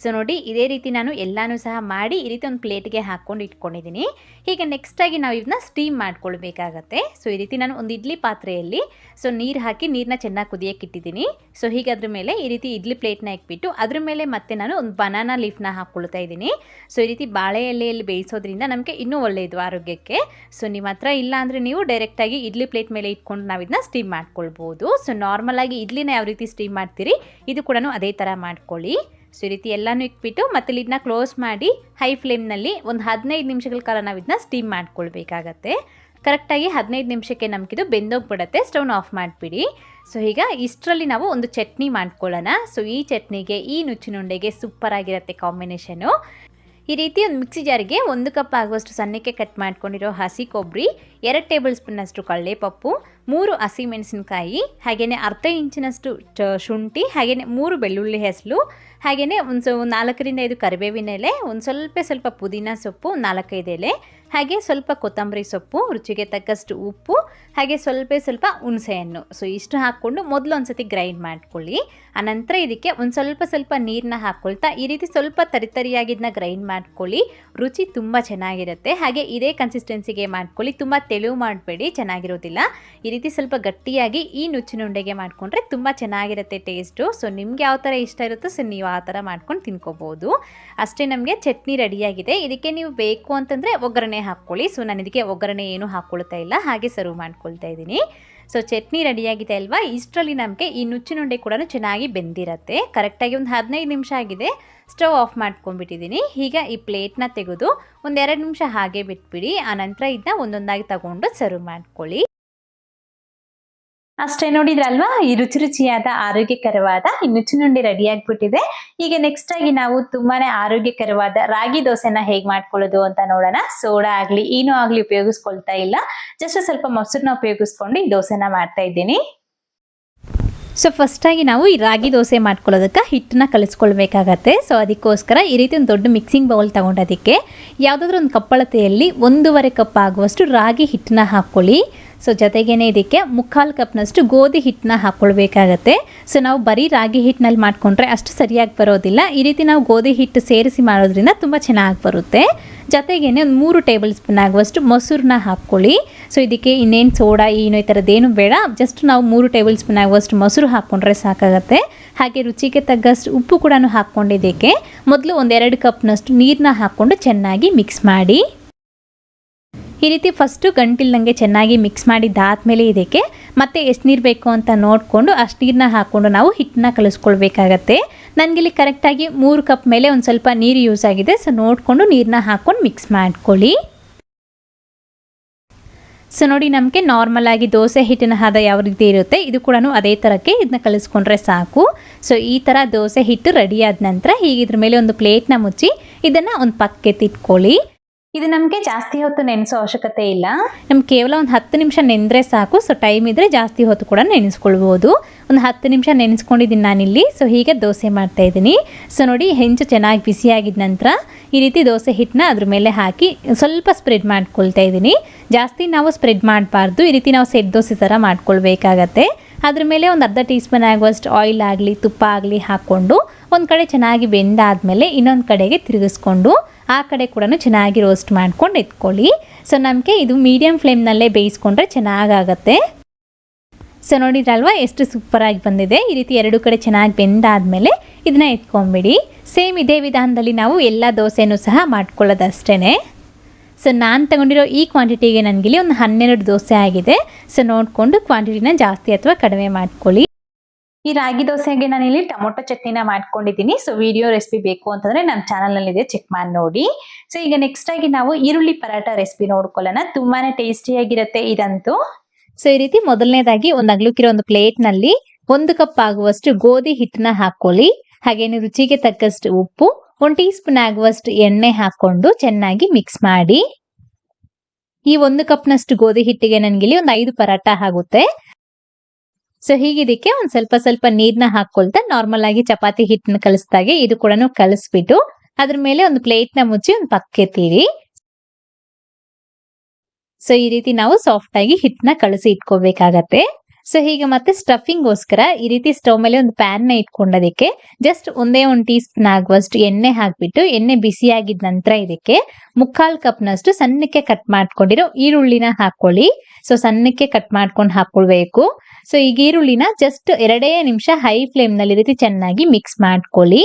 ಸೊ ನೋಡಿ, ಇದೇ ರೀತಿ ನಾನು ಎಲ್ಲನೂ ಸಹ ಮಾಡಿ ಈ ರೀತಿ ಒಂದು ಪ್ಲೇಟ್ಗೆ ಹಾಕ್ಕೊಂಡು ಇಟ್ಕೊಂಡಿದ್ದೀನಿ. ಹೀಗೆ ನೆಕ್ಸ್ಟಾಗಿ ನಾವು ಇದನ್ನ ಸ್ಟೀಮ್ ಮಾಡ್ಕೊಳ್ಬೇಕಾಗತ್ತೆ. ಸೊ ಈ ರೀತಿ ನಾನು ಒಂದು ಇಡ್ಲಿ ಪಾತ್ರೆಯಲ್ಲಿ ಸೊ ನೀರು ಹಾಕಿ ನೀರನ್ನ ಚೆನ್ನಾಗಿ ಕುದಿಯಕ್ಕೆ ಇಟ್ಟಿದ್ದೀನಿ. ಸೊ ಹೀಗೆ ಅದ್ರ ಮೇಲೆ ಈ ರೀತಿ ಇಡ್ಲಿ ಪ್ಲೇಟ್ನ ಇಟ್ಬಿಟ್ಟು ಅದ್ರ ಮೇಲೆ ಮತ್ತೆ ನಾನು ಒಂದು ಬನಾನಾ ಲೀಫ್ನ ಹಾಕ್ಕೊಳ್ತಾ ಇದ್ದೀನಿ. ಸೊ ಈ ರೀತಿ ಬಾಳೆ ಎಲೆಯಲ್ಲಿ ಬೇಯಿಸೋದ್ರಿಂದ ನಮಗೆ ಇನ್ನೂ ಒಳ್ಳೆಯದು ಆರೋಗ್ಯಕ್ಕೆ. ಸೊ ನಿಮ್ಮ ಹತ್ರ ಇಲ್ಲ ಅಂದರೆ ನೀವು ಡೈರೆಕ್ಟಾಗಿ ಇಡ್ಲಿ ಪ್ಲೇಟ್ ಮೇಲೆ ಇಟ್ಕೊಂಡು ನಾವು ಇದನ್ನ ಸ್ಟೀಮ್ ಮಾಡ್ಕೊಳ್ಬೋದು. ಸೊ ನಾರ್ಮಲಾಗಿ ಇಡ್ಲಿನ ಯಾವ ರೀತಿ ಸ್ಟೀಮ್ ಮಾಡ್ತೀರಿ, ಇದು ಕೂಡ ಅದೇ ಥರ ಮಾಡ್ಕೊಳ್ಳಿ. ಸೊ ಈ ರೀತಿ ಎಲ್ಲನೂ ಇಟ್ಬಿಟ್ಟು ಮತ್ತೆ ಇದನ್ನ ಕ್ಲೋಸ್ ಮಾಡಿ ಹೈ ಫ್ಲೇಮ್ನಲ್ಲಿ ಒಂದು ಹದಿನೈದು ನಿಮಿಷಗಳ ಕಾಲ ನಾವು ಇದನ್ನ ಸ್ಟೀಮ್ ಮಾಡ್ಕೊಳ್ಬೇಕಾಗತ್ತೆ. ಕರೆಕ್ಟಾಗಿ ಹದಿನೈದು ನಿಮಿಷಕ್ಕೆ ನಮಗಿದು ಬೆಂದೋಗ್ಬಿಡತ್ತೆ. ಸ್ಟವ್ನ ಆಫ್ ಮಾಡಿಬಿಡಿ. ಸೊ ಈಗ ಇಷ್ಟರಲ್ಲಿ ನಾವು ಒಂದು ಚಟ್ನಿ ಮಾಡ್ಕೊಳ್ಳೋಣ. ಸೊ ಈ ಚಟ್ನಿಗೆ, ಈ ನುಚ್ಚಿನುಂಡೆಗೆ ಸೂಪರ್ ಆಗಿರುತ್ತೆ ಕಾಂಬಿನೇಷನು. ಈ ರೀತಿ ಒಂದು ಮಿಕ್ಸಿ ಜಾರಿಗೆ ಒಂದು ಕಪ್ ಆಗುವಷ್ಟು ಸಣ್ಣಕ್ಕೆ ಕಟ್ ಮಾಡ್ಕೊಂಡಿರೋ ಹಸಿ ಕೊಬ್ಬರಿ, ಎರಡು ಟೇಬಲ್ ಸ್ಪೂನ್ ಅಷ್ಟು ಕಡಲೆಪಪ್ಪು ಮೂರು ಹಸಿಮೆಣಸಿನಕಾಯಿ ಹಾಗೆಯೇ ಅರ್ಧ ಇಂಚಿನಷ್ಟು ಶುಂಠಿ ಹಾಗೆಯೇ ಮೂರು ಬೆಳ್ಳುಳ್ಳಿ ಹೆಸಲು ಹಾಗೆಯೇ ಒಂದು ನಾಲ್ಕರಿಂದ ಐದು ಕರಿಬೇವಿನ ಎಲೆ, ಒಂದು ಸ್ವಲ್ಪ ಸ್ವಲ್ಪ ಪುದೀನ ಸೊಪ್ಪು, ನಾಲ್ಕೈದು ಎಲೆ ಹಾಗೆ ಸ್ವಲ್ಪ ಕೊತ್ತಂಬರಿ ಸೊಪ್ಪು, ರುಚಿಗೆ ತಕ್ಕಷ್ಟು ಉಪ್ಪು, ಹಾಗೆ ಸ್ವಲ್ಪ ಸ್ವಲ್ಪ ಹುಣಸೆಹಣ್ಣು. ಸೊ ಇಷ್ಟು ಹಾಕ್ಕೊಂಡು ಮೊದಲು ಒಂದು ಸತಿ ಗ್ರೈಂಡ್ ಮಾಡ್ಕೊಳ್ಳಿ. ಆನಂತರ ಇದಕ್ಕೆ ಒಂದು ಸ್ವಲ್ಪ ಸ್ವಲ್ಪ ನೀರನ್ನ ಹಾಕ್ಕೊಳ್ತಾ ಈ ರೀತಿ ಸ್ವಲ್ಪ ತರಿತರಿಯಾಗಿದ್ದನ್ನ ಗ್ರೈಂಡ್ ಮಾಡ್ಕೊಳ್ಳಿ. ರುಚಿ ತುಂಬ ಚೆನ್ನಾಗಿರುತ್ತೆ. ಹಾಗೆ ಇದೇ ಕನ್ಸಿಸ್ಟೆನ್ಸಿಗೆ ಮಾಡ್ಕೊಳ್ಳಿ. ತುಂಬ ತೆಳು ಮಾಡಬೇಡಿ, ಚೆನ್ನಾಗಿರೋದಿಲ್ಲ. ಈ ರೀತಿ ಸ್ವಲ್ಪ ಗಟ್ಟಿಯಾಗಿ ಈ ನುಚ್ಚಿನುಂಡೆಗೆ ಮಾಡಿಕೊಂಡ್ರೆ ತುಂಬ ಚೆನ್ನಾಗಿರುತ್ತೆ ಟೇಸ್ಟು ಸೊ ನಿಮ್ಗೆ ಯಾವ ಥರ ಇಷ್ಟ ಇರುತ್ತೋ ಸೊ ನೀವು ಆ ಥರ ಮಾಡ್ಕೊಂಡು ತಿನ್ಕೋಬೋದು. ಅಷ್ಟೇ ನಮಗೆ ಚಟ್ನಿ ರೆಡಿಯಾಗಿದೆ ಇದಕ್ಕೆ ನೀವು ಬೇಕು ಅಂತಂದರೆ ಒಗ್ಗರಣೆ ಹಾಕ್ಕೊಳ್ಳಿ. ಸೊ ನಾನು ಇದಕ್ಕೆ ಒಗ್ಗರಣೆ ಏನು ಹಾಕ್ಕೊಳ್ತಾ ಇಲ್ಲ. ಹಾಗೆ ಸರ್ವ್ ಮಾಡ್ಕೊಳ್ತಾ ಇದ್ದೀನಿ. ಸೊ ಚಟ್ನಿ ರೆಡಿಯಾಗಿದೆ ಅಲ್ವಾ? ಇಷ್ಟರಲ್ಲಿ ನಮಗೆ ಈ ನುಚ್ಚಿನುಂಡೆ ಕೂಡ ಚೆನ್ನಾಗಿ ಬೆಂದಿರತ್ತೆ. ಕರೆಕ್ಟಾಗಿ ಒಂದು ಹದಿನೈದು ನಿಮಿಷ ಆಗಿದೆ. ಸ್ಟವ್ ಆಫ್ ಮಾಡ್ಕೊಂಡ್ಬಿಟ್ಟಿದ್ದೀನಿ. ಈಗ ಈ ಪ್ಲೇಟ್ನ ತೆಗೆದು ಒಂದೆರಡು ನಿಮಿಷ ಹಾಗೆ ಬಿಟ್ಬಿಡಿ. ಆನಂತರ ಇದನ್ನ ಒಂದೊಂದಾಗಿ ತಗೊಂಡು ಸರ್ವ್ ಮಾಡ್ಕೊಳ್ಳಿ. ಅಷ್ಟೇ ನೋಡಿದ್ರಲ್ವಾ? ಈ ರುಚಿ ರುಚಿಯಾದ ಆರೋಗ್ಯಕರವಾದ ಈ ನುಚ್ಚಿನುಂಡಿ ರೆಡಿ ಆಗ್ಬಿಟ್ಟಿದೆ ಈಗ ನೆಕ್ಸ್ಟ್ ಆಗಿ ನಾವು ತುಂಬಾನೇ ಆರೋಗ್ಯಕರವಾದ ರಾಗಿ ದೋಸೆನ ಹೇಗ್ ಮಾಡ್ಕೊಳ್ಳೋದು ಅಂತ ನೋಡೋಣ. ಸೋಡಾ ಆಗ್ಲಿ ಏನೂ ಆಗ್ಲಿ ಉಪಯೋಗಿಸ್ಕೊಳ್ತಾ ಇಲ್ಲ. ಜಸ್ಟ್ ಸ್ವಲ್ಪ ಮೊಸರನ್ನ ಉಪಯೋಗಿಸ್ಕೊಂಡು ಈ ದೋಸೆನ ಮಾಡ್ತಾ ಇದ್ದೀನಿ. ಸೊ ಫಸ್ಟಾಗಿ ನಾವು ಈ ರಾಗಿ ದೋಸೆ ಮಾಡ್ಕೊಳ್ಳೋದಕ್ಕೆ ಹಿಟ್ಟನ್ನ ಕಲಿಸ್ಕೊಳ್ಬೇಕಾಗತ್ತೆ. ಸೊ ಅದಕ್ಕೋಸ್ಕರ ಈ ರೀತಿ ಒಂದು ದೊಡ್ಡ ಮಿಕ್ಸಿಂಗ್ ಬೌಲ್ ತಗೊಂಡೋದಕ್ಕೆ, ಯಾವುದಾದ್ರೂ ಒಂದು ಕಪ್ಪಳತೆಯಲ್ಲಿ ಒಂದೂವರೆ ಕಪ್ ಆಗುವಷ್ಟು ರಾಗಿ ಹಿಟ್ಟನ್ನ ಹಾಕ್ಕೊಳ್ಳಿ. ಸೊ ಜೊತೆಗೇನೆ ಇದಕ್ಕೆ ಮುಕ್ಕಾಲು ಕಪ್ನಷ್ಟು ಗೋಧಿ ಹಿಟ್ಟನ್ನ ಹಾಕ್ಕೊಳ್ಬೇಕಾಗತ್ತೆ ಸೊ ನಾವು ಬರೀ ರಾಗಿ ಹಿಟ್ಟಿನಲ್ಲಿ ಮಾಡಿಕೊಂಡ್ರೆ ಅಷ್ಟು ಸರಿಯಾಗಿ ಬರೋದಿಲ್ಲ. ಈ ರೀತಿ ನಾವು ಗೋಧಿ ಹಿಟ್ಟು ಸೇರಿಸಿ ಮಾಡೋದ್ರಿಂದ ತುಂಬ ಚೆನ್ನಾಗಿ ಬರುತ್ತೆ. ಜೊತೆಗೇನೆ ಒಂದು ಮೂರು ಟೇಬಲ್ ಸ್ಪೂನ್ ಆಗುವಷ್ಟು ಮೊಸರನ್ನ ಹಾಕ್ಕೊಳ್ಳಿ. ಸೊ ಇದಕ್ಕೆ ಇನ್ನೇನು ಸೋಡಾ ಏನು ಈ ಥರದ್ದೇನು ಬೇಡ. ಜಸ್ಟ್ ನಾವು ಮೂರು ಟೇಬಲ್ ಸ್ಪೂನ್ ಆಗುವಷ್ಟು ಮೊಸರು ಹಾಕ್ಕೊಂಡ್ರೆ ಸಾಕಾಗತ್ತೆ. ಹಾಗೆ ರುಚಿಗೆ ತಗ್ಗಷ್ಟು ಉಪ್ಪು ಕೂಡ ಹಾಕ್ಕೊಂಡಿದ್ದಕ್ಕೆ ಮೊದಲು ಒಂದೆರಡು ಕಪ್ನಷ್ಟು ನೀರನ್ನ ಹಾಕ್ಕೊಂಡು ಚೆನ್ನಾಗಿ ಮಿಕ್ಸ್ ಮಾಡಿ. ಈ ರೀತಿ ಫಸ್ಟು ಗಂಟಿಲ್ದಂಗೆ ಚೆನ್ನಾಗಿ ಮಿಕ್ಸ್ ಮಾಡಿದ್ದಾದಮೇಲೆ ಇದಕ್ಕೆ ಮತ್ತೆ ಎಷ್ಟು ನೀರು ಬೇಕು ಅಂತ ನೋಡಿಕೊಂಡು ಅಷ್ಟು ನೀರನ್ನ ಹಾಕ್ಕೊಂಡು ನಾವು ಹಿಟ್ಟನ್ನ ಕಲಿಸ್ಕೊಳ್ಬೇಕಾಗತ್ತೆ. ನನಗಿಲ್ಲಿ ಕರೆಕ್ಟಾಗಿ ಮೂರು ಕಪ್ ಮೇಲೆ ಒಂದು ಸ್ವಲ್ಪ ನೀರು ಯೂಸ್ ಆಗಿದೆ ಸೊ ನೋಡಿಕೊಂಡು ನೀರನ್ನ ಹಾಕ್ಕೊಂಡು ಮಿಕ್ಸ್ ಮಾಡ್ಕೊಳ್ಳಿ. ಸೊ ನೋಡಿ ನಮಗೆ ನಾರ್ಮಲ್ ಆಗಿ ದೋಸೆ ಹಿಟ್ಟಿನ ಹದ ಯಾವ ರೀತಿ ಇರುತ್ತೆ, ಇದು ಕೂಡ ಅದೇ ಥರಕ್ಕೆ ಇದನ್ನ ಕಲಿಸ್ಕೊಂಡ್ರೆ ಸಾಕು. ಸೊ ಈ ಥರ ದೋಸೆ ಹಿಟ್ಟು ರೆಡಿ ಆದ ನಂತರ ಹೀಗಿದ್ರ ಮೇಲೆ ಒಂದು ಪ್ಲೇಟ್ನ ಮುಚ್ಚಿ ಇದನ್ನು ಒಂದು ಪಕ್ಕೆ ತಿಟ್ಕೊಳ್ಳಿ ಇದು ನಮಗೆ ಜಾಸ್ತಿ ಹೊತ್ತು ನೆನೆಸೋ ಅವಶ್ಯಕತೆ ಇಲ್ಲ. ನಮ್ಗೆ ಕೇವಲ ಒಂದು ಹತ್ತು ನಿಮಿಷ ನೆಂದರೆ ಸಾಕು ಸೊ ಟೈಮ್ ಇದ್ದರೆ ಜಾಸ್ತಿ ಹೊತ್ತು ಕೂಡ ನೆನೆಸ್ಕೊಳ್ಬೋದು. ಒಂದು ಹತ್ತು ನಿಮಿಷ ನೆನೆಸ್ಕೊಂಡಿದ್ದೀನಿ ನಾನಿಲ್ಲಿ ಸೊ ಹೀಗೆ ದೋಸೆ ಮಾಡ್ತಾ ಇದ್ದೀನಿ. ಸೊ ನೋಡಿ, ಹೆಂಚು ಚೆನ್ನಾಗಿ ಬಿಸಿಯಾಗಿದ ನಂತರ ಈ ರೀತಿ ದೋಸೆ ಹಿಟ್ಟನ್ನ ಅದ್ರ ಮೇಲೆ ಹಾಕಿ ಸ್ವಲ್ಪ ಸ್ಪ್ರೆಡ್ ಮಾಡ್ಕೊಳ್ತಾ ಇದ್ದೀನಿ. ಜಾಸ್ತಿ ನಾವು ಸ್ಪ್ರೆಡ್ ಮಾಡಬಾರ್ದು, ಈ ರೀತಿ ನಾವು ಸೆಟ್ ದೋಸೆ ಥರ ಮಾಡ್ಕೊಳ್ಬೇಕಾಗತ್ತೆ. ಅದ್ರ ಮೇಲೆ ಒಂದು ಅರ್ಧ ಟೀ ಸ್ಪೂನ್ ಆಗುವಷ್ಟು ಆಯಿಲ್ ಆಗಲಿ, ತುಪ್ಪ ಆಗಲಿ ಹಾಕ್ಕೊಂಡು ಒಂದು ಕಡೆ ಚೆನ್ನಾಗಿ ಬೆಂದಾದಮೇಲೆ ಇನ್ನೊಂದು ಕಡೆಗೆ ತಿರುಗಿಸ್ಕೊಂಡು ಆ ಕಡೆ ಕೂಡ ಚೆನ್ನಾಗಿ ರೋಸ್ಟ್ ಮಾಡ್ಕೊಂಡು ಎತ್ಕೊಳ್ಳಿ ಸೊ ನಮಗೆ ಇದು ಮೀಡಿಯಮ್ ಫ್ಲೇಮ್ನಲ್ಲೇ ಬೇಯಿಸ್ಕೊಂಡ್ರೆ ಚೆನ್ನಾಗಾಗತ್ತೆ. ಸೊ ನೋಡಿದ್ರಲ್ವಾ ಎಷ್ಟು ಸೂಪರಾಗಿ ಬಂದಿದೆ? ಈ ರೀತಿ ಎರಡು ಕಡೆ ಚೆನ್ನಾಗಿ ಬೆಂದಾದಮೇಲೆ ಇದನ್ನ ಎತ್ಕೊಂಬಿಡಿ. ಸೇಮ್ ಇದೇ ವಿಧಾನದಲ್ಲಿ ನಾವು ಎಲ್ಲ ದೋಸೆನೂ ಸಹ ಮಾಡ್ಕೊಳ್ಳೋದಷ್ಟೇ ಸೊ ನಾನು ತಗೊಂಡಿರೋ ಈ ಕ್ವಾಂಟಿಟಿಗೆ ನನಗಿಲ್ಲಿ ಒಂದು ಹನ್ನೆರಡು ದೋಸೆ ಆಗಿದೆ. ಸೊ ನೋಡಿಕೊಂಡು ಕ್ವಾಂಟಿಟಿನ ಜಾಸ್ತಿ ಅಥವಾ ಕಡಿಮೆ ಮಾಡ್ಕೊಳ್ಳಿ. ಈ ರಾಗಿ ದೋಸೆಗೆ ನಾನು ಇಲ್ಲಿ ಟೊಮೊಟೊ ಚಟ್ನಿನ ಮಾಡ್ಕೊಂಡಿದ್ದೀನಿ. ಸೊ ವಿಡಿಯೋ ರೆಸಿಪಿ ಬೇಕು ಅಂತಂದ್ರೆ ನಮ್ಮ ಚಾನಲ್ ಇದೆ ಚೆಕ್ ಮಾಡಿ ನೋಡಿ. ಸೊ ಈಗ ನೆಕ್ಸ್ಟ್ ಆಗಿ ನಾವು ಈರುಳ್ಳಿ ಪರಾಟ ರೆಸಿಪಿ ನೋಡ್ಕೊಳ್ಳೋಣ. ತುಂಬಾನೇ ಟೇಸ್ಟಿಯಾಗಿರುತ್ತೆ ಇದಂತೂ. ಸೊ ಈ ರೀತಿ ಮೊದಲನೇದಾಗಿ ಒಂದು ಅಗ್ಲುಕಿರೋ ಒಂದು ಪ್ಲೇಟ್ನಲ್ಲಿ ಒಂದು ಕಪ್ ಆಗುವಷ್ಟು ಗೋಧಿ ಹಿಟ್ಟನ್ನ ಹಾಕೊಳ್ಳಿ. ಹಾಗೇನೆ ರುಚಿಗೆ ತಕ್ಕಷ್ಟು ಉಪ್ಪು, ಒಂದು ಟೀ ಸ್ಪೂನ್ ಆಗುವಷ್ಟು ಎಣ್ಣೆ ಹಾಕೊಂಡು ಚೆನ್ನಾಗಿ ಮಿಕ್ಸ್ ಮಾಡಿ. ಈ ಒಂದು ಕಪ್ನಷ್ಟು ಗೋಧಿ ಹಿಟ್ಟಿಗೆ ನನಗಿಲ್ಲಿ ಒಂದು ಐದು ಪರಾಟ ಆಗುತ್ತೆ. ಸೊ ಹೀಗಿದಕ್ಕೆ ಒಂದ್ ಸ್ವಲ್ಪ ಸ್ವಲ್ಪ ನೀರ್ನ ಹಾಕೊಳ್ತಾ ನಾರ್ಮಲ್ ಆಗಿ ಚಪಾತಿ ಹಿಟ್ಟನ್ನ ಕಲಿಸ್ದಾಗೆ ಇದು ಕೂಡ ಕಲಿಸ್ಬಿಟ್ಟು ಅದ್ರ ಮೇಲೆ ಒಂದು ಪ್ಲೇಟ್ನ ಮುಚ್ಚಿ ಒಂದು ಪಕ್ಕೆತ್ತೀರಿ ಸೊ ಈ ರೀತಿ ನಾವು ಸಾಫ್ಟ್ ಆಗಿ ಹಿಟ್ಟನ್ನ ಕಳಿಸಿ ಇಟ್ಕೋಬೇಕಾಗತ್ತೆ. ಸೊ ಹೀಗೆ ಮತ್ತೆ ಸ್ಟಫಿಂಗ್ಗೋಸ್ಕರ ಈ ರೀತಿ ಸ್ಟವ್ ಮೇಲೆ ಒಂದು ಪ್ಯಾನ್ನ ಇಟ್ಕೊಂಡೋದಕ್ಕೆ ಜಸ್ಟ್ ಒಂದೇ ಒಂದು ಟೀ ಸ್ಪೂನ್ ಆಗುವಷ್ಟು ಎಣ್ಣೆ ಹಾಕ್ಬಿಟ್ಟು, ಎಣ್ಣೆ ಬಿಸಿಯಾಗಿದ ನಂತರ ಇದಕ್ಕೆ ಮುಕ್ಕಾಲ್ ಕಪ್ನಷ್ಟು ಸಣ್ಣಕ್ಕೆ ಕಟ್ ಮಾಡ್ಕೊಂಡಿರೋ ಈರುಳ್ಳಿನ ಹಾಕೊಳ್ಳಿ ಸೊ ಸಣ್ಣಕ್ಕೆ ಕಟ್ ಮಾಡ್ಕೊಂಡು ಹಾಕೊಳ್ಬೇಕು ಸೊ ಈಗ ಈರುಳ್ಳಿನ ಜಸ್ಟ್ ಎರಡೇ ನಿಮಿಷ ಹೈ ಫ್ಲೇಮ್ನಲ್ಲಿ ರೀತಿ ಚೆನ್ನಾಗಿ ಮಿಕ್ಸ್ ಮಾಡ್ಕೊಳ್ಳಿ.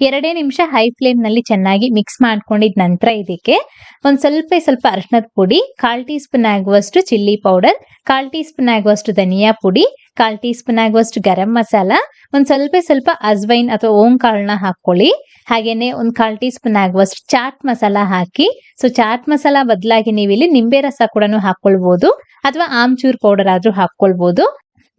ಎರಡೇ ನಿಮಿಷ ಹೈ ಫ್ಲೇಮ್ನಲ್ಲಿ ಚೆನ್ನಾಗಿ ಮಿಕ್ಸ್ ಮಾಡ್ಕೊಂಡಿದ ನಂತರ ಇದಕ್ಕೆ ಒಂದ್ ಸ್ವಲ್ಪ ಸ್ವಲ್ಪ ಅರ್ಶನದ ಪುಡಿ, ಕಾಲ್ ಟೀ ಸ್ಪೂನ್ ಆಗುವಷ್ಟು ಚಿಲ್ಲಿ ಪೌಡರ್, ಕಾಲ್ ಟೀ ಸ್ಪೂನ್ ಆಗುವಷ್ಟು ಧನಿಯಾ ಪುಡಿ, ಕಾಲ್ ಟೀ ಸ್ಪೂನ್ ಆಗುವಷ್ಟು ಗರಂ ಮಸಾಲ, ಒಂದ್ ಸ್ವಲ್ಪ ಸ್ವಲ್ಪ ಅಜ್ವೈನ್ ಅಥವಾ ಓಂ ಕಾಳನ್ನ ಹಾಕೊಳ್ಳಿ ಹಾಗೇನೆ ಒಂದ್ ಕಾಲ್ ಟೀ ಸ್ಪೂನ್ ಆಗುವಷ್ಟು ಚಾಟ್ ಮಸಾಲ ಹಾಕಿ. ಸೊ ಚಾಟ್ ಮಸಾಲ ಬದಲಾಗಿ ನೀವು ಇಲ್ಲಿ ನಿಂಬೆ ರಸ ಕೂಡ ಹಾಕೊಳ್ಬಹುದು ಅಥವಾ ಆಮ್ಚೂರ್ ಪೌಡರ್ ಆದ್ರೂ ಹಾಕೊಳ್ಬಹುದು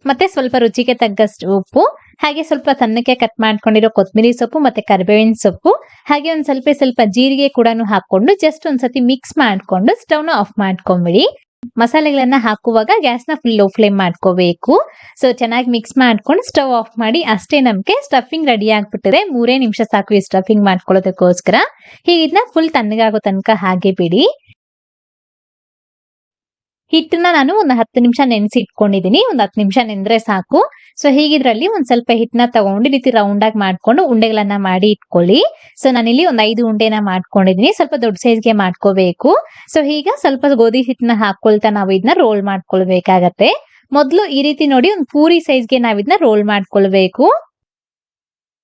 ಮತ್ತೆ ಸ್ವಲ್ಪ ರುಚಿಗೆ ತಗ್ಗಷ್ಟು ಉಪ್ಪು ಹಾಗೆ ಸ್ವಲ್ಪ ಸಣ್ಣಕ್ಕೆ ಕಟ್ ಮಾಡ್ಕೊಂಡಿರೋ ಕೊತ್ತಂಬರಿ ಸೊಪ್ಪು ಮತ್ತೆ ಕರಿಬೇವಿನ ಸೊಪ್ಪು, ಹಾಗೆ ಒಂದ್ ಸ್ವಲ್ಪ ಸ್ವಲ್ಪ ಜೀರಿಗೆ ಕೂಡ ಹಾಕೊಂಡು ಜಸ್ಟ್ ಒಂದ್ಸತಿ ಮಿಕ್ಸ್ ಮಾಡ್ಕೊಂಡು ಸ್ಟವ್ನ ಆಫ್ ಮಾಡ್ಕೊಂಬಿಡಿ. ಮಸಾಲೆಗಳನ್ನ ಹಾಕುವಾಗ ಗ್ಯಾಸ್ನ ಫುಲ್ ಲೋ ಫ್ಲೇಮ್ ಮಾಡ್ಕೋಬೇಕು. ಸೊ ಚೆನ್ನಾಗಿ ಮಿಕ್ಸ್ ಮಾಡ್ಕೊಂಡು ಸ್ಟವ್ ಆಫ್ ಮಾಡಿ ಅಷ್ಟೇ ನಮಗೆ ಸ್ಟಫಿಂಗ್ ರೆಡಿ ಆಗ್ಬಿಟ್ಟಿದೆ. ಮೂರೇ ನಿಮಿಷ ಸಾಕು ಈ ಸ್ಟಫಿಂಗ್ ಮಾಡ್ಕೊಳ್ಳೋದಕ್ಕೋಸ್ಕರ. ಹೀಗೆ ಇದನ್ನ ಫುಲ್ ತಣ್ಣಗಾಗೋ ತನಕ ಹಾಗೆ ಬಿಡಿ. ಹಿಟ್ಟನ್ನ ನಾನು ಒಂದು ಹತ್ತು ನಿಮಿಷ ನೆನೆಸಿ ಇಟ್ಕೊಂಡಿದ್ದೀನಿ ಒಂದು ಹತ್ತು ನಿಮಿಷ ನೆಂದ್ರೆ ಸಾಕು. ಸೊ ಹೀಗಿದ್ರಲ್ಲಿ ಒಂದ್ ಸ್ವಲ್ಪ ಹಿಟ್ಟನ್ನ ತಗೊಂಡು ರೀತಿ ರೌಂಡ್ ಆಗಿ ಮಾಡ್ಕೊಂಡು ಉಂಡೆಗಳನ್ನ ಮಾಡಿ ಇಟ್ಕೊಳ್ಳಿ. ಸೊ ನಾನಿಲ್ಲಿ ಒಂದ್ ಐದು ಉಂಡೆನ ಮಾಡ್ಕೊಂಡಿದೀನಿ. ಸ್ವಲ್ಪ ದೊಡ್ಡ ಸೈಜ್ಗೆ ಮಾಡ್ಕೋಬೇಕು. ಸೊ ಈಗ ಸ್ವಲ್ಪ ಗೋಧಿ ಹಿಟ್ಟನ್ನ ಹಾಕೊಳ್ತಾ ನಾವು ಇದನ್ನ ರೋಲ್ ಮಾಡ್ಕೊಳ್ಬೇಕಾಗತ್ತೆ. ಮೊದಲು ಈ ರೀತಿ ನೋಡಿ ಒಂದು ಪೂರಿ ಸೈಜ್ಗೆ ನಾವ್ ಇದನ್ನ ರೋಲ್ ಮಾಡ್ಕೊಳ್ಬೇಕು.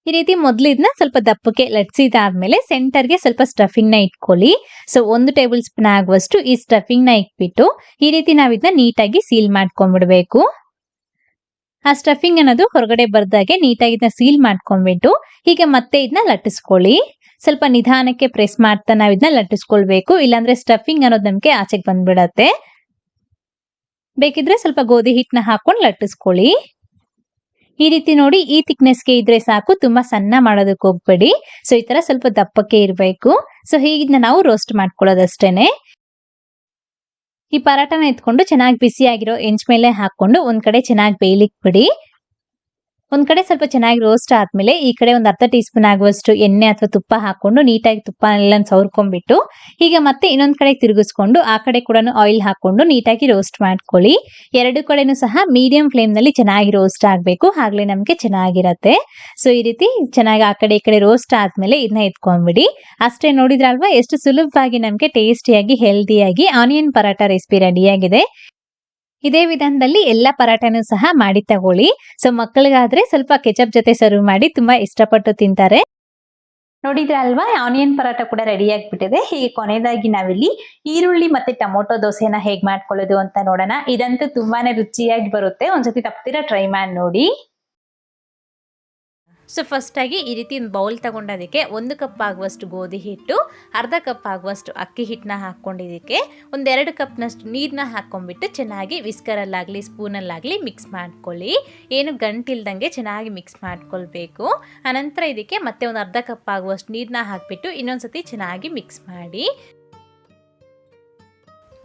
ಈ ರೀತಿ ಮೊದಲು ಇದನ್ನ ಸ್ವಲ್ಪ ದಪ್ಪಕ್ಕೆ ಲಟ್ಸಿದಾದ್ಮೇಲೆ ಸೆಂಟರ್ಗೆ ಸ್ವಲ್ಪ ಸ್ಟಫಿಂಗ್ನ ಇಟ್ಕೊಳ್ಳಿ. ಸೊ ಒಂದು ಟೇಬಲ್ ಸ್ಪೂನ್ ಆಗುವಷ್ಟು ಈ ಸ್ಟಫಿಂಗ್ನ ಇಟ್ಬಿಟ್ಟು ಈ ರೀತಿ ನಾವು ಇದನ್ನ ನೀಟಾಗಿ ಸೀಲ್ ಮಾಡ್ಕೊಂಡ್ಬಿಡ್ಬೇಕು. ಆ ಸ್ಟಫಿಂಗ್ ಅನ್ನೋದು ಹೊರಗಡೆ ಬರ್ದಾಗೆ ನೀಟಾಗಿ ಇದನ್ನ ಸೀಲ್ ಮಾಡ್ಕೊಂಡ್ಬಿಟ್ಟು ಹೀಗೆ ಮತ್ತೆ ಇದನ್ನ ಲಟ್ಟಿಸ್ಕೊಳ್ಳಿ. ಸ್ವಲ್ಪ ನಿಧಾನಕ್ಕೆ ಪ್ರೆಸ್ ಮಾಡ್ತಾ ನಾವು ಇದನ್ನ ಲಟ್ಟಿಸ್ಕೊಳ್ಬೇಕು. ಇಲ್ಲಾಂದ್ರೆ ಸ್ಟಫಿಂಗ್ ಅನ್ನೋದು ನಮ್ಗೆ ಆಚೆಗೆ ಬಂದ್ಬಿಡತ್ತೆ. ಬೇಕಿದ್ರೆ ಸ್ವಲ್ಪ ಗೋಧಿ ಹಿಟ್ಟನ್ನ ಹಾಕೊಂಡು ಲಟ್ಟಿಸ್ಕೊಳ್ಳಿ. ಈ ರೀತಿ ನೋಡಿ, ಈ ಥಿಕ್ನೆಸ್ಗೆ ಇದ್ರೆ ಸಾಕು, ತುಂಬಾ ಸಣ್ಣ ಮಾಡೋದಕ್ಕೆ ಹೋಗ್ಬೇಡಿ. ಸೊ ಈ ತರ ಸ್ವಲ್ಪ ದಪ್ಪಕ್ಕೆ ಇರಬೇಕು. ಸೊ ಹೀಗಿದ್ನ ನಾವು ರೋಸ್ಟ್ ಮಾಡ್ಕೊಳ್ಳೋದಷ್ಟೇನೆ. ಈ ಪರಾಟನ ಎತ್ಕೊಂಡು ಚೆನ್ನಾಗಿ ಬಿಸಿಯಾಗಿರೋ ಎಂಚ್ ಮೇಲೆ ಹಾಕೊಂಡು ಒಂದ್ ಕಡೆ ಚೆನ್ನಾಗಿ ಬೇಯ್ಲಿಕ್ ಬಿಡಿ ಒಂದ್ ಕಡೆ ಸ್ವಲ್ಪ ಚೆನ್ನಾಗಿ ರೋಸ್ಟ್ ಆದ್ಮೇಲೆ ಈ ಕಡೆ ಒಂದ್ ಅರ್ಧ ಟೀ ಸ್ಪೂನ್ ಆಗುವಷ್ಟು ಎಣ್ಣೆ ಅಥವಾ ತುಪ್ಪ ಹಾಕೊಂಡು ನೀಟಾಗಿ ತುಪ್ಪ ಎಲ್ಲ ಸವರ್ಕೊಂಡ್ಬಿಟ್ಟು ಈಗ ಮತ್ತೆ ಇನ್ನೊಂದ್ ಕಡೆ ತಿರುಗಿಸ್ಕೊಂಡು ಆ ಕಡೆ ಕೂಡ ಆಯಿಲ್ ಹಾಕೊಂಡು ನೀಟಾಗಿ ರೋಸ್ಟ್ ಮಾಡ್ಕೊಳ್ಳಿ. ಎರಡು ಕಡೆನೂ ಸಹ ಮೀಡಿಯಂ ಫ್ಲೇಮ್ನಲ್ಲಿ ಚೆನ್ನಾಗಿ ರೋಸ್ಟ್ ಆಗ್ಬೇಕು. ಆಗ್ಲೇ ನಮ್ಗೆ ಚೆನ್ನಾಗಿರತ್ತೆ. ಸೊ ಈ ರೀತಿ ಚೆನ್ನಾಗಿ ಆ ಕಡೆ ಈ ಕಡೆ ರೋಸ್ಟ್ ಆದ್ಮೇಲೆ ಇದನ್ನ ಎತ್ಕೊಂಡ್ಬಿಡಿ. ಅಷ್ಟೇ ನೋಡಿದ್ರಲ್ವಾ, ಎಷ್ಟು ಸುಲಭವಾಗಿ ನಮ್ಗೆ ಟೇಸ್ಟಿಯಾಗಿ ಹೆಲ್ದಿಯಾಗಿ ಆನಿಯನ್ ಪರಾಟ ರೆಸಿಪಿ ರೆಡಿಯಾಗಿದೆ ಇದೇ ವಿಧಾನದಲ್ಲಿ ಎಲ್ಲ ಪರಾಟೆನೂ ಸಹ ಮಾಡಿ ತಗೊಳ್ಳಿ. ಸೊ ಮಕ್ಕಳಿಗಾದ್ರೆ ಸ್ವಲ್ಪ ಕೆಚಪ್ ಜೊತೆ ಸರ್ವ್ ಮಾಡಿ ತುಂಬಾ ಇಷ್ಟಪಟ್ಟು ತಿಂತಾರೆ. ನೋಡಿದ್ರೆ ಅಲ್ವಾ ಆನಿಯನ್ ಪರಾಟ ಕೂಡ ರೆಡಿ ಆಗಿಬಿಟ್ಟಿದೆ. ಹೀಗೆ ಕೊನೆಯದಾಗಿ ನಾವಿಲ್ಲಿ ಈರುಳ್ಳಿ ಮತ್ತೆ ಟೊಮೊಟೊ ದೋಸೆನ ಹೇಗೆ ಮಾಡ್ಕೊಳ್ಳೋದು ಅಂತ ನೋಡೋಣ. ಇದಂತೂ ತುಂಬಾನೇ ರುಚಿಯಾಗಿ ಬರುತ್ತೆ. ಒಂದ್ಸತಿ ತಪ್ತಿರ ಟ್ರೈ ಮಾಡಿ ನೋಡಿ. ಸೊ ಫಸ್ಟಾಗಿ ಈ ರೀತಿ ಬೌಲ್ ತಗೊಂಡೋದಕ್ಕೆ ಒಂದು ಕಪ್ ಆಗುವಷ್ಟು ಗೋಧಿ ಹಿಟ್ಟು, ಅರ್ಧ ಕಪ್ ಆಗುವಷ್ಟು ಅಕ್ಕಿ ಹಿಟ್ಟನ್ನ ಹಾಕ್ಕೊಂಡಿದ್ದಕ್ಕೆ ಒಂದೆರಡು ಕಪ್ನಷ್ಟು ನೀರನ್ನ ಹಾಕ್ಕೊಂಡ್ಬಿಟ್ಟು ಚೆನ್ನಾಗಿ ವಿಸ್ಕರಲ್ಲಾಗಲಿ, ಸ್ಪೂನಲ್ಲಾಗಲಿ ಮಿಕ್ಸ್ ಮಾಡ್ಕೊಳ್ಳಿ. ಏನು ಗಂಟಿಲ್ದಂಗೆ ಚೆನ್ನಾಗಿ ಮಿಕ್ಸ್ ಮಾಡ್ಕೊಳ್ಬೇಕು. ಆನಂತರ ಇದಕ್ಕೆ ಮತ್ತೆ ಒಂದು ಅರ್ಧ ಕಪ್ ಆಗುವಷ್ಟು ನೀರನ್ನ ಹಾಕಿಬಿಟ್ಟು ಇನ್ನೊಂದು ಸತಿ ಚೆನ್ನಾಗಿ ಮಿಕ್ಸ್ ಮಾಡಿ.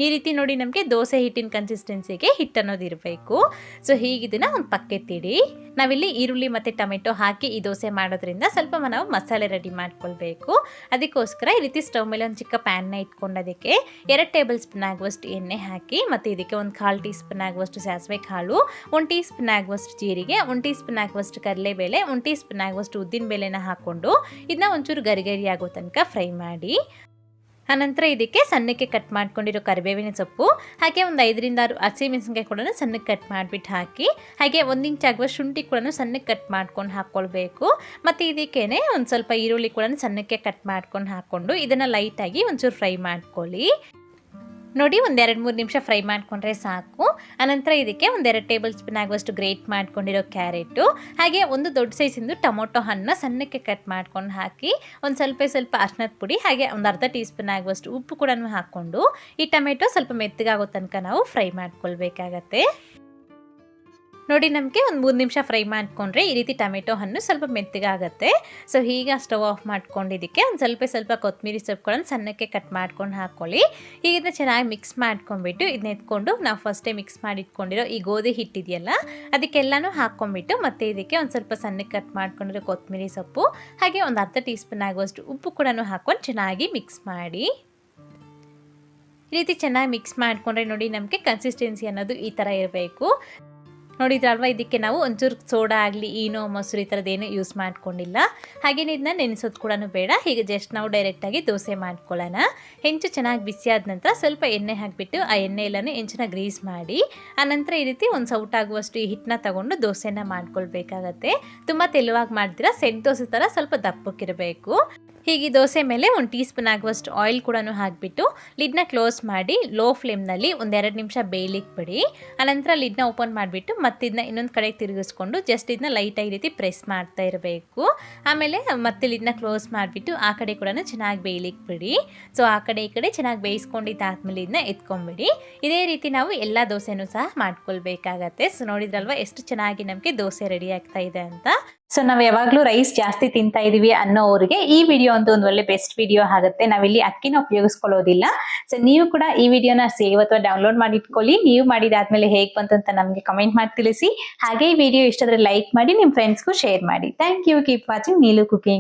ಈ ರೀತಿ ನೋಡಿ ನಮಗೆ ದೋಸೆ ಹಿಟ್ಟಿನ ಕನ್ಸಿಸ್ಟೆನ್ಸಿಗೆ ಹಿಟ್ಟು ಅನ್ನೋದು ಇರಬೇಕು. ಸೊ ಹೀಗಿದನ್ನು ಒಂದು ಪಕ್ಕೆತ್ತಿಡಿ. ನಾವಿಲ್ಲಿ ಈರುಳ್ಳಿ ಮತ್ತು ಟೊಮೆಟೊ ಹಾಕಿ ಈ ದೋಸೆ ಮಾಡೋದ್ರಿಂದ ಸ್ವಲ್ಪ ನಾವು ಮಸಾಲೆ ರೆಡಿ ಮಾಡ್ಕೊಳ್ಬೇಕು. ಅದಕ್ಕೋಸ್ಕರ ಈ ರೀತಿ ಸ್ಟವ್ ಮೇಲೆ ಒಂದು ಚಿಕ್ಕ ಪ್ಯಾನ್ನ ಇಟ್ಕೊಂಡೋದಕ್ಕೆ ಎರಡು ಟೇಬಲ್ ಸ್ಪೂನ್ ಆಗುವಷ್ಟು ಎಣ್ಣೆ ಹಾಕಿ ಮತ್ತು ಇದಕ್ಕೆ ಒಂದು ಕಾಲು ಟೀ ಸ್ಪೂನ್ ಆಗುವಷ್ಟು ಸಾಸಿವೆ ಕಾಳು, ಒಂದು ಟೀ ಸ್ಪೂನ್ ಆಗುವಷ್ಟು ಜೀರಿಗೆ, ಒಂದು ಟೀ ಸ್ಪೂನ್ ಆಗುವಷ್ಟು ಕಡಲೆಬೇಳೆ ಒಂದು ಟೀ ಸ್ಪೂನ್ ಆಗುವಷ್ಟು ಉದ್ದಿನ ಬೇಳೆನ ಹಾಕ್ಕೊಂಡು ಇದನ್ನ ಒಂಚೂರು ಗರಿಗರಿ ಗರಿ ಆಗೋ ತನಕ ಫ್ರೈ ಮಾಡಿ. ಆನಂತರ ಇದಕ್ಕೆ ಸಣ್ಣಕ್ಕೆ ಕಟ್ ಮಾಡ್ಕೊಂಡಿರೋ ಕರಿಬೇವಿನ ಸೊಪ್ಪು, ಹಾಗೆ ಒಂದು ಐದರಿಂದ ಆರು ಹಸಿಮೆಣಸಿನ್ಕಾಯಿ ಕೂಡ ಸಣ್ಣಕ್ಕೆ ಕಟ್ ಮಾಡಿಬಿಟ್ಟು ಹಾಕಿ, ಹಾಗೆ ಒಂದು ಇಂಚ್ ಆಗುವ ಶುಂಠಿ ಕೂಡ ಸಣ್ಣಕ್ಕೆ ಕಟ್ ಮಾಡ್ಕೊಂಡು ಹಾಕ್ಕೊಳ್ಬೇಕು ಮತ್ತು ಇದಕ್ಕೇನೆ ಒಂದು ಸ್ವಲ್ಪ ಈರುಳ್ಳಿ ಕೂಡ ಸಣ್ಣಕ್ಕೆ ಕಟ್ ಮಾಡ್ಕೊಂಡು ಹಾಕ್ಕೊಂಡು ಇದನ್ನು ಲೈಟಾಗಿ ಒಂಚೂರು ಫ್ರೈ ಮಾಡ್ಕೊಳ್ಳಿ. ನೋಡಿ ಒಂದೆರಡು ಮೂರು ನಿಮಿಷ ಫ್ರೈ ಮಾಡಿಕೊಂಡ್ರೆ ಸಾಕು. ಅನಂತರ ಇದಕ್ಕೆ ಒಂದೆರಡು ಟೇಬಲ್ ಸ್ಪೂನ್ ಆಗುವಷ್ಟು ಗ್ರೇಟ್ ಮಾಡ್ಕೊಂಡಿರೋ ಕ್ಯಾರೆಟು, ಹಾಗೆ ಒಂದು ದೊಡ್ಡ ಸೈಜಿಂದು ಟೊಮೊಟೊ ಹಣ್ಣು ಸಣ್ಣಕ್ಕೆ ಕಟ್ ಮಾಡ್ಕೊಂಡು ಹಾಕಿ, ಒಂದು ಸ್ವಲ್ಪ ಸ್ವಲ್ಪ ಅರ್ಶನದ ಪುಡಿ, ಹಾಗೆ ಒಂದು ಅರ್ಧ ಟೀ ಸ್ಪೂನ್ ಆಗುವಷ್ಟು ಉಪ್ಪು ಕೂಡ ಹಾಕ್ಕೊಂಡು, ಈ ಟೊಮೆಟೊ ಸ್ವಲ್ಪ ಮೆತ್ತಗಾಗೋ ತನಕ ನಾವು ಫ್ರೈ ಮಾಡ್ಕೊಳ್ಬೇಕಾಗತ್ತೆ. ನೋಡಿ ನಮಗೆ ಒಂದು ಮೂರು ನಿಮಿಷ ಫ್ರೈ ಮಾಡಿಕೊಂಡ್ರೆ ಈ ರೀತಿ ಟೊಮೆಟೊ ಹಣ್ಣು ಸ್ವಲ್ಪ ಮೆತ್ತಗಾಗುತ್ತೆ. ಸೊ ಹೀಗೆ ಸ್ಟವ್ ಆಫ್ ಮಾಡ್ಕೊಂಡಿದ್ದಕ್ಕೆ ಒಂದು ಸ್ವಲ್ಪ ಸ್ವಲ್ಪ ಕೊತ್ತಂಬರಿ ಸೊಪ್ಪುಗಳನ್ನು ಸಣ್ಣಕ್ಕೆ ಕಟ್ ಮಾಡ್ಕೊಂಡು ಹಾಕ್ಕೊಳ್ಳಿ ಇದನ್ನ ಚೆನ್ನಾಗಿ ಮಿಕ್ಸ್ ಮಾಡ್ಕೊಂಡ್ಬಿಟ್ಟು ಇದನ್ನ ಎತ್ಕೊಂಡು ನಾವು ಫಸ್ಟೇ ಮಿಕ್ಸ್ ಮಾಡಿ ಇಟ್ಕೊಂಡಿರೋ ಈ ಗೋಧಿ ಹಿಟ್ಟಿದೆಯಲ್ಲ, ಅದಕ್ಕೆಲ್ಲನೂ ಹಾಕ್ಕೊಂಡ್ಬಿಟ್ಟು ಮತ್ತೆ ಇದಕ್ಕೆ ಒಂದು ಸ್ವಲ್ಪ ಸಣ್ಣಕ್ಕೆ ಕಟ್ ಮಾಡ್ಕೊಂಡಿರೋ ಕೊತ್ತಂಬರಿ ಸೊಪ್ಪು, ಹಾಗೆ ಒಂದು ಅರ್ಧ ಟೀ ಸ್ಪೂನ್ ಆಗುವಷ್ಟು ಉಪ್ಪು ಕೂಡ ಹಾಕ್ಕೊಂಡು ಚೆನ್ನಾಗಿ ಮಿಕ್ಸ್ ಮಾಡಿ. ಈ ರೀತಿ ಚೆನ್ನಾಗಿ ಮಿಕ್ಸ್ ಮಾಡಿಕೊಂಡ್ರೆ ನೋಡಿ ನಮಗೆ ಕನ್ಸಿಸ್ಟೆನ್ಸಿ ಅನ್ನೋದು ಈ ಥರ ಇರಬೇಕು. ನೋಡಿದ್ರಲ್ವ, ಇದಕ್ಕೆ ನಾವು ಒಂಚೂರು ಸೋಡಾ ಆಗಲಿ ಏನೋ ಮೊಸರು ಈ ಥರದ್ದೇನು ಯೂಸ್ ಮಾಡ್ಕೊಂಡಿಲ್ಲ. ಹಾಗೇನೆ ಇದನ್ನ ನೆನೆಸೋದು ಕೂಡ ಬೇಡ. ಹೀಗೆ ಜಸ್ಟ್ ನಾವು ಡೈರೆಕ್ಟಾಗಿ ದೋಸೆ ಮಾಡ್ಕೊಳ್ಳೋಣ. ಹೆಂಚು ಚೆನ್ನಾಗಿ ಬಿಸಿ ಆದ ನಂತರ ಸ್ವಲ್ಪ ಎಣ್ಣೆ ಹಾಕಿಬಿಟ್ಟು ಆ ಎಣ್ಣೆ ಎಲ್ಲನೂ ಹೆಂಚನ್ನ ಗ್ರೀಸ್ ಮಾಡಿ ಆನಂತರ ಈ ರೀತಿ ಒಂದು ಸೌಟಾಗುವಷ್ಟು ಈ ಹಿಟ್ಟನ್ನ ತಗೊಂಡು ದೋಸೆನ ಮಾಡ್ಕೊಳ್ಬೇಕಾಗತ್ತೆ. ತುಂಬ ತೆಲುವಾಗಿ ಮಾಡ್ತೀರಾ, ಸೆಟ್ ದೋಸೆ ಥರ ಸ್ವಲ್ಪ ದಪ್ಪಕ್ಕಿರಬೇಕು. ಹೀಗೆ ದೋಸೆ ಮೇಲೆ ಒಂದು ಟೀ ಸ್ಪೂನ್ ಆಗುವಷ್ಟು ಆಯಿಲ್ ಕೂಡ ಹಾಕಿಬಿಟ್ಟು ಲಿಡ್ನ ಕ್ಲೋಸ್ ಮಾಡಿ ಲೋ ಫ್ಲೇಮ್ನಲ್ಲಿ ಒಂದೆರಡು ನಿಮಿಷ ಬೇಯಲಿಕ್ಕೆ ಬಿಡಿ ಆನಂತರ ಲಿಡ್ನ ಓಪನ್ ಮಾಡಿಬಿಟ್ಟು ಮತ್ತೆ ಇದನ್ನ ಇನ್ನೊಂದು ಕಡೆ ತಿರುಗಿಸ್ಕೊಂಡು ಜಸ್ಟ್ ಇದನ್ನ ಲೈಟಾಗಿ ರೀತಿ ಪ್ರೆಸ್ ಮಾಡ್ತಾ ಇರಬೇಕು. ಆಮೇಲೆ ಮತ್ತೆ ಲಿಡ್ನ ಕ್ಲೋಸ್ ಮಾಡಿಬಿಟ್ಟು ಆ ಕಡೆ ಕೂಡ ಚೆನ್ನಾಗಿ ಬೇಯಲಿಕ್ಕೆ ಬಿಡಿ ಸೊ ಆ ಕಡೆ ಈ ಕಡೆ ಚೆನ್ನಾಗಿ ಬೇಯಿಸ್ಕೊಂಡಿದ್ದಾದ್ಮೇಲೆ ಇದನ್ನ ಎತ್ಕೊಂಬಿಡಿ. ಇದೇ ರೀತಿ ನಾವು ಎಲ್ಲ ದೋಸೆನೂ ಸಹ ಮಾಡ್ಕೊಳ್ಬೇಕಾಗತ್ತೆ. ಸೊ ನೋಡಿದ್ರಲ್ವ ಎಷ್ಟು ಚೆನ್ನಾಗಿ ನಮಗೆ ದೋಸೆ ರೆಡಿ ಆಗ್ತಾ ಇದೆ ಅಂತ. ಸೊ ನಾವ್ ಯಾವಾಗ್ಲೂ ರೈಸ್ ಜಾಸ್ತಿ ತಿಂತಾ ಇದೀವಿ ಅನ್ನೋರಿಗೆ ಈ ವಿಡಿಯೋ ಅಂತೂ ಒಂದು ಒಳ್ಳೆ ಬೆಸ್ಟ್ ವಿಡಿಯೋ ಆಗುತ್ತೆ. ನಾವಿಲ್ಲಿ ಅಕ್ಕಿನ ಉಪಯೋಗಿಸ್ಕೊಳ್ಳೋದಿಲ್ಲ. ಸೊ ನೀವು ಕೂಡ ಈ ವಿಡಿಯೋನ ಸೇವ್ ಅಥವಾ ಡೌನ್ಲೋಡ್ ಮಾಡಿ ಇಟ್ಕೊಳ್ಳಿ. ನೀವು ಮಾಡಿದಾದ್ಮೇಲೆ ಹೇಗ್ ಬಂತು ಅಂತ ನಮಗೆ ಕಮೆಂಟ್ ಮಾಡಿ ತಿಳಿಸಿ. ಹಾಗೆ ಈ ವಿಡಿಯೋ ಇಷ್ಟಾದ್ರೆ ಲೈಕ್ ಮಾಡಿ, ನಿಮ್ ಫ್ರೆಂಡ್ಸ್ಗೂ ಶೇರ್ ಮಾಡಿ. Thank you keep watching Neelu cooking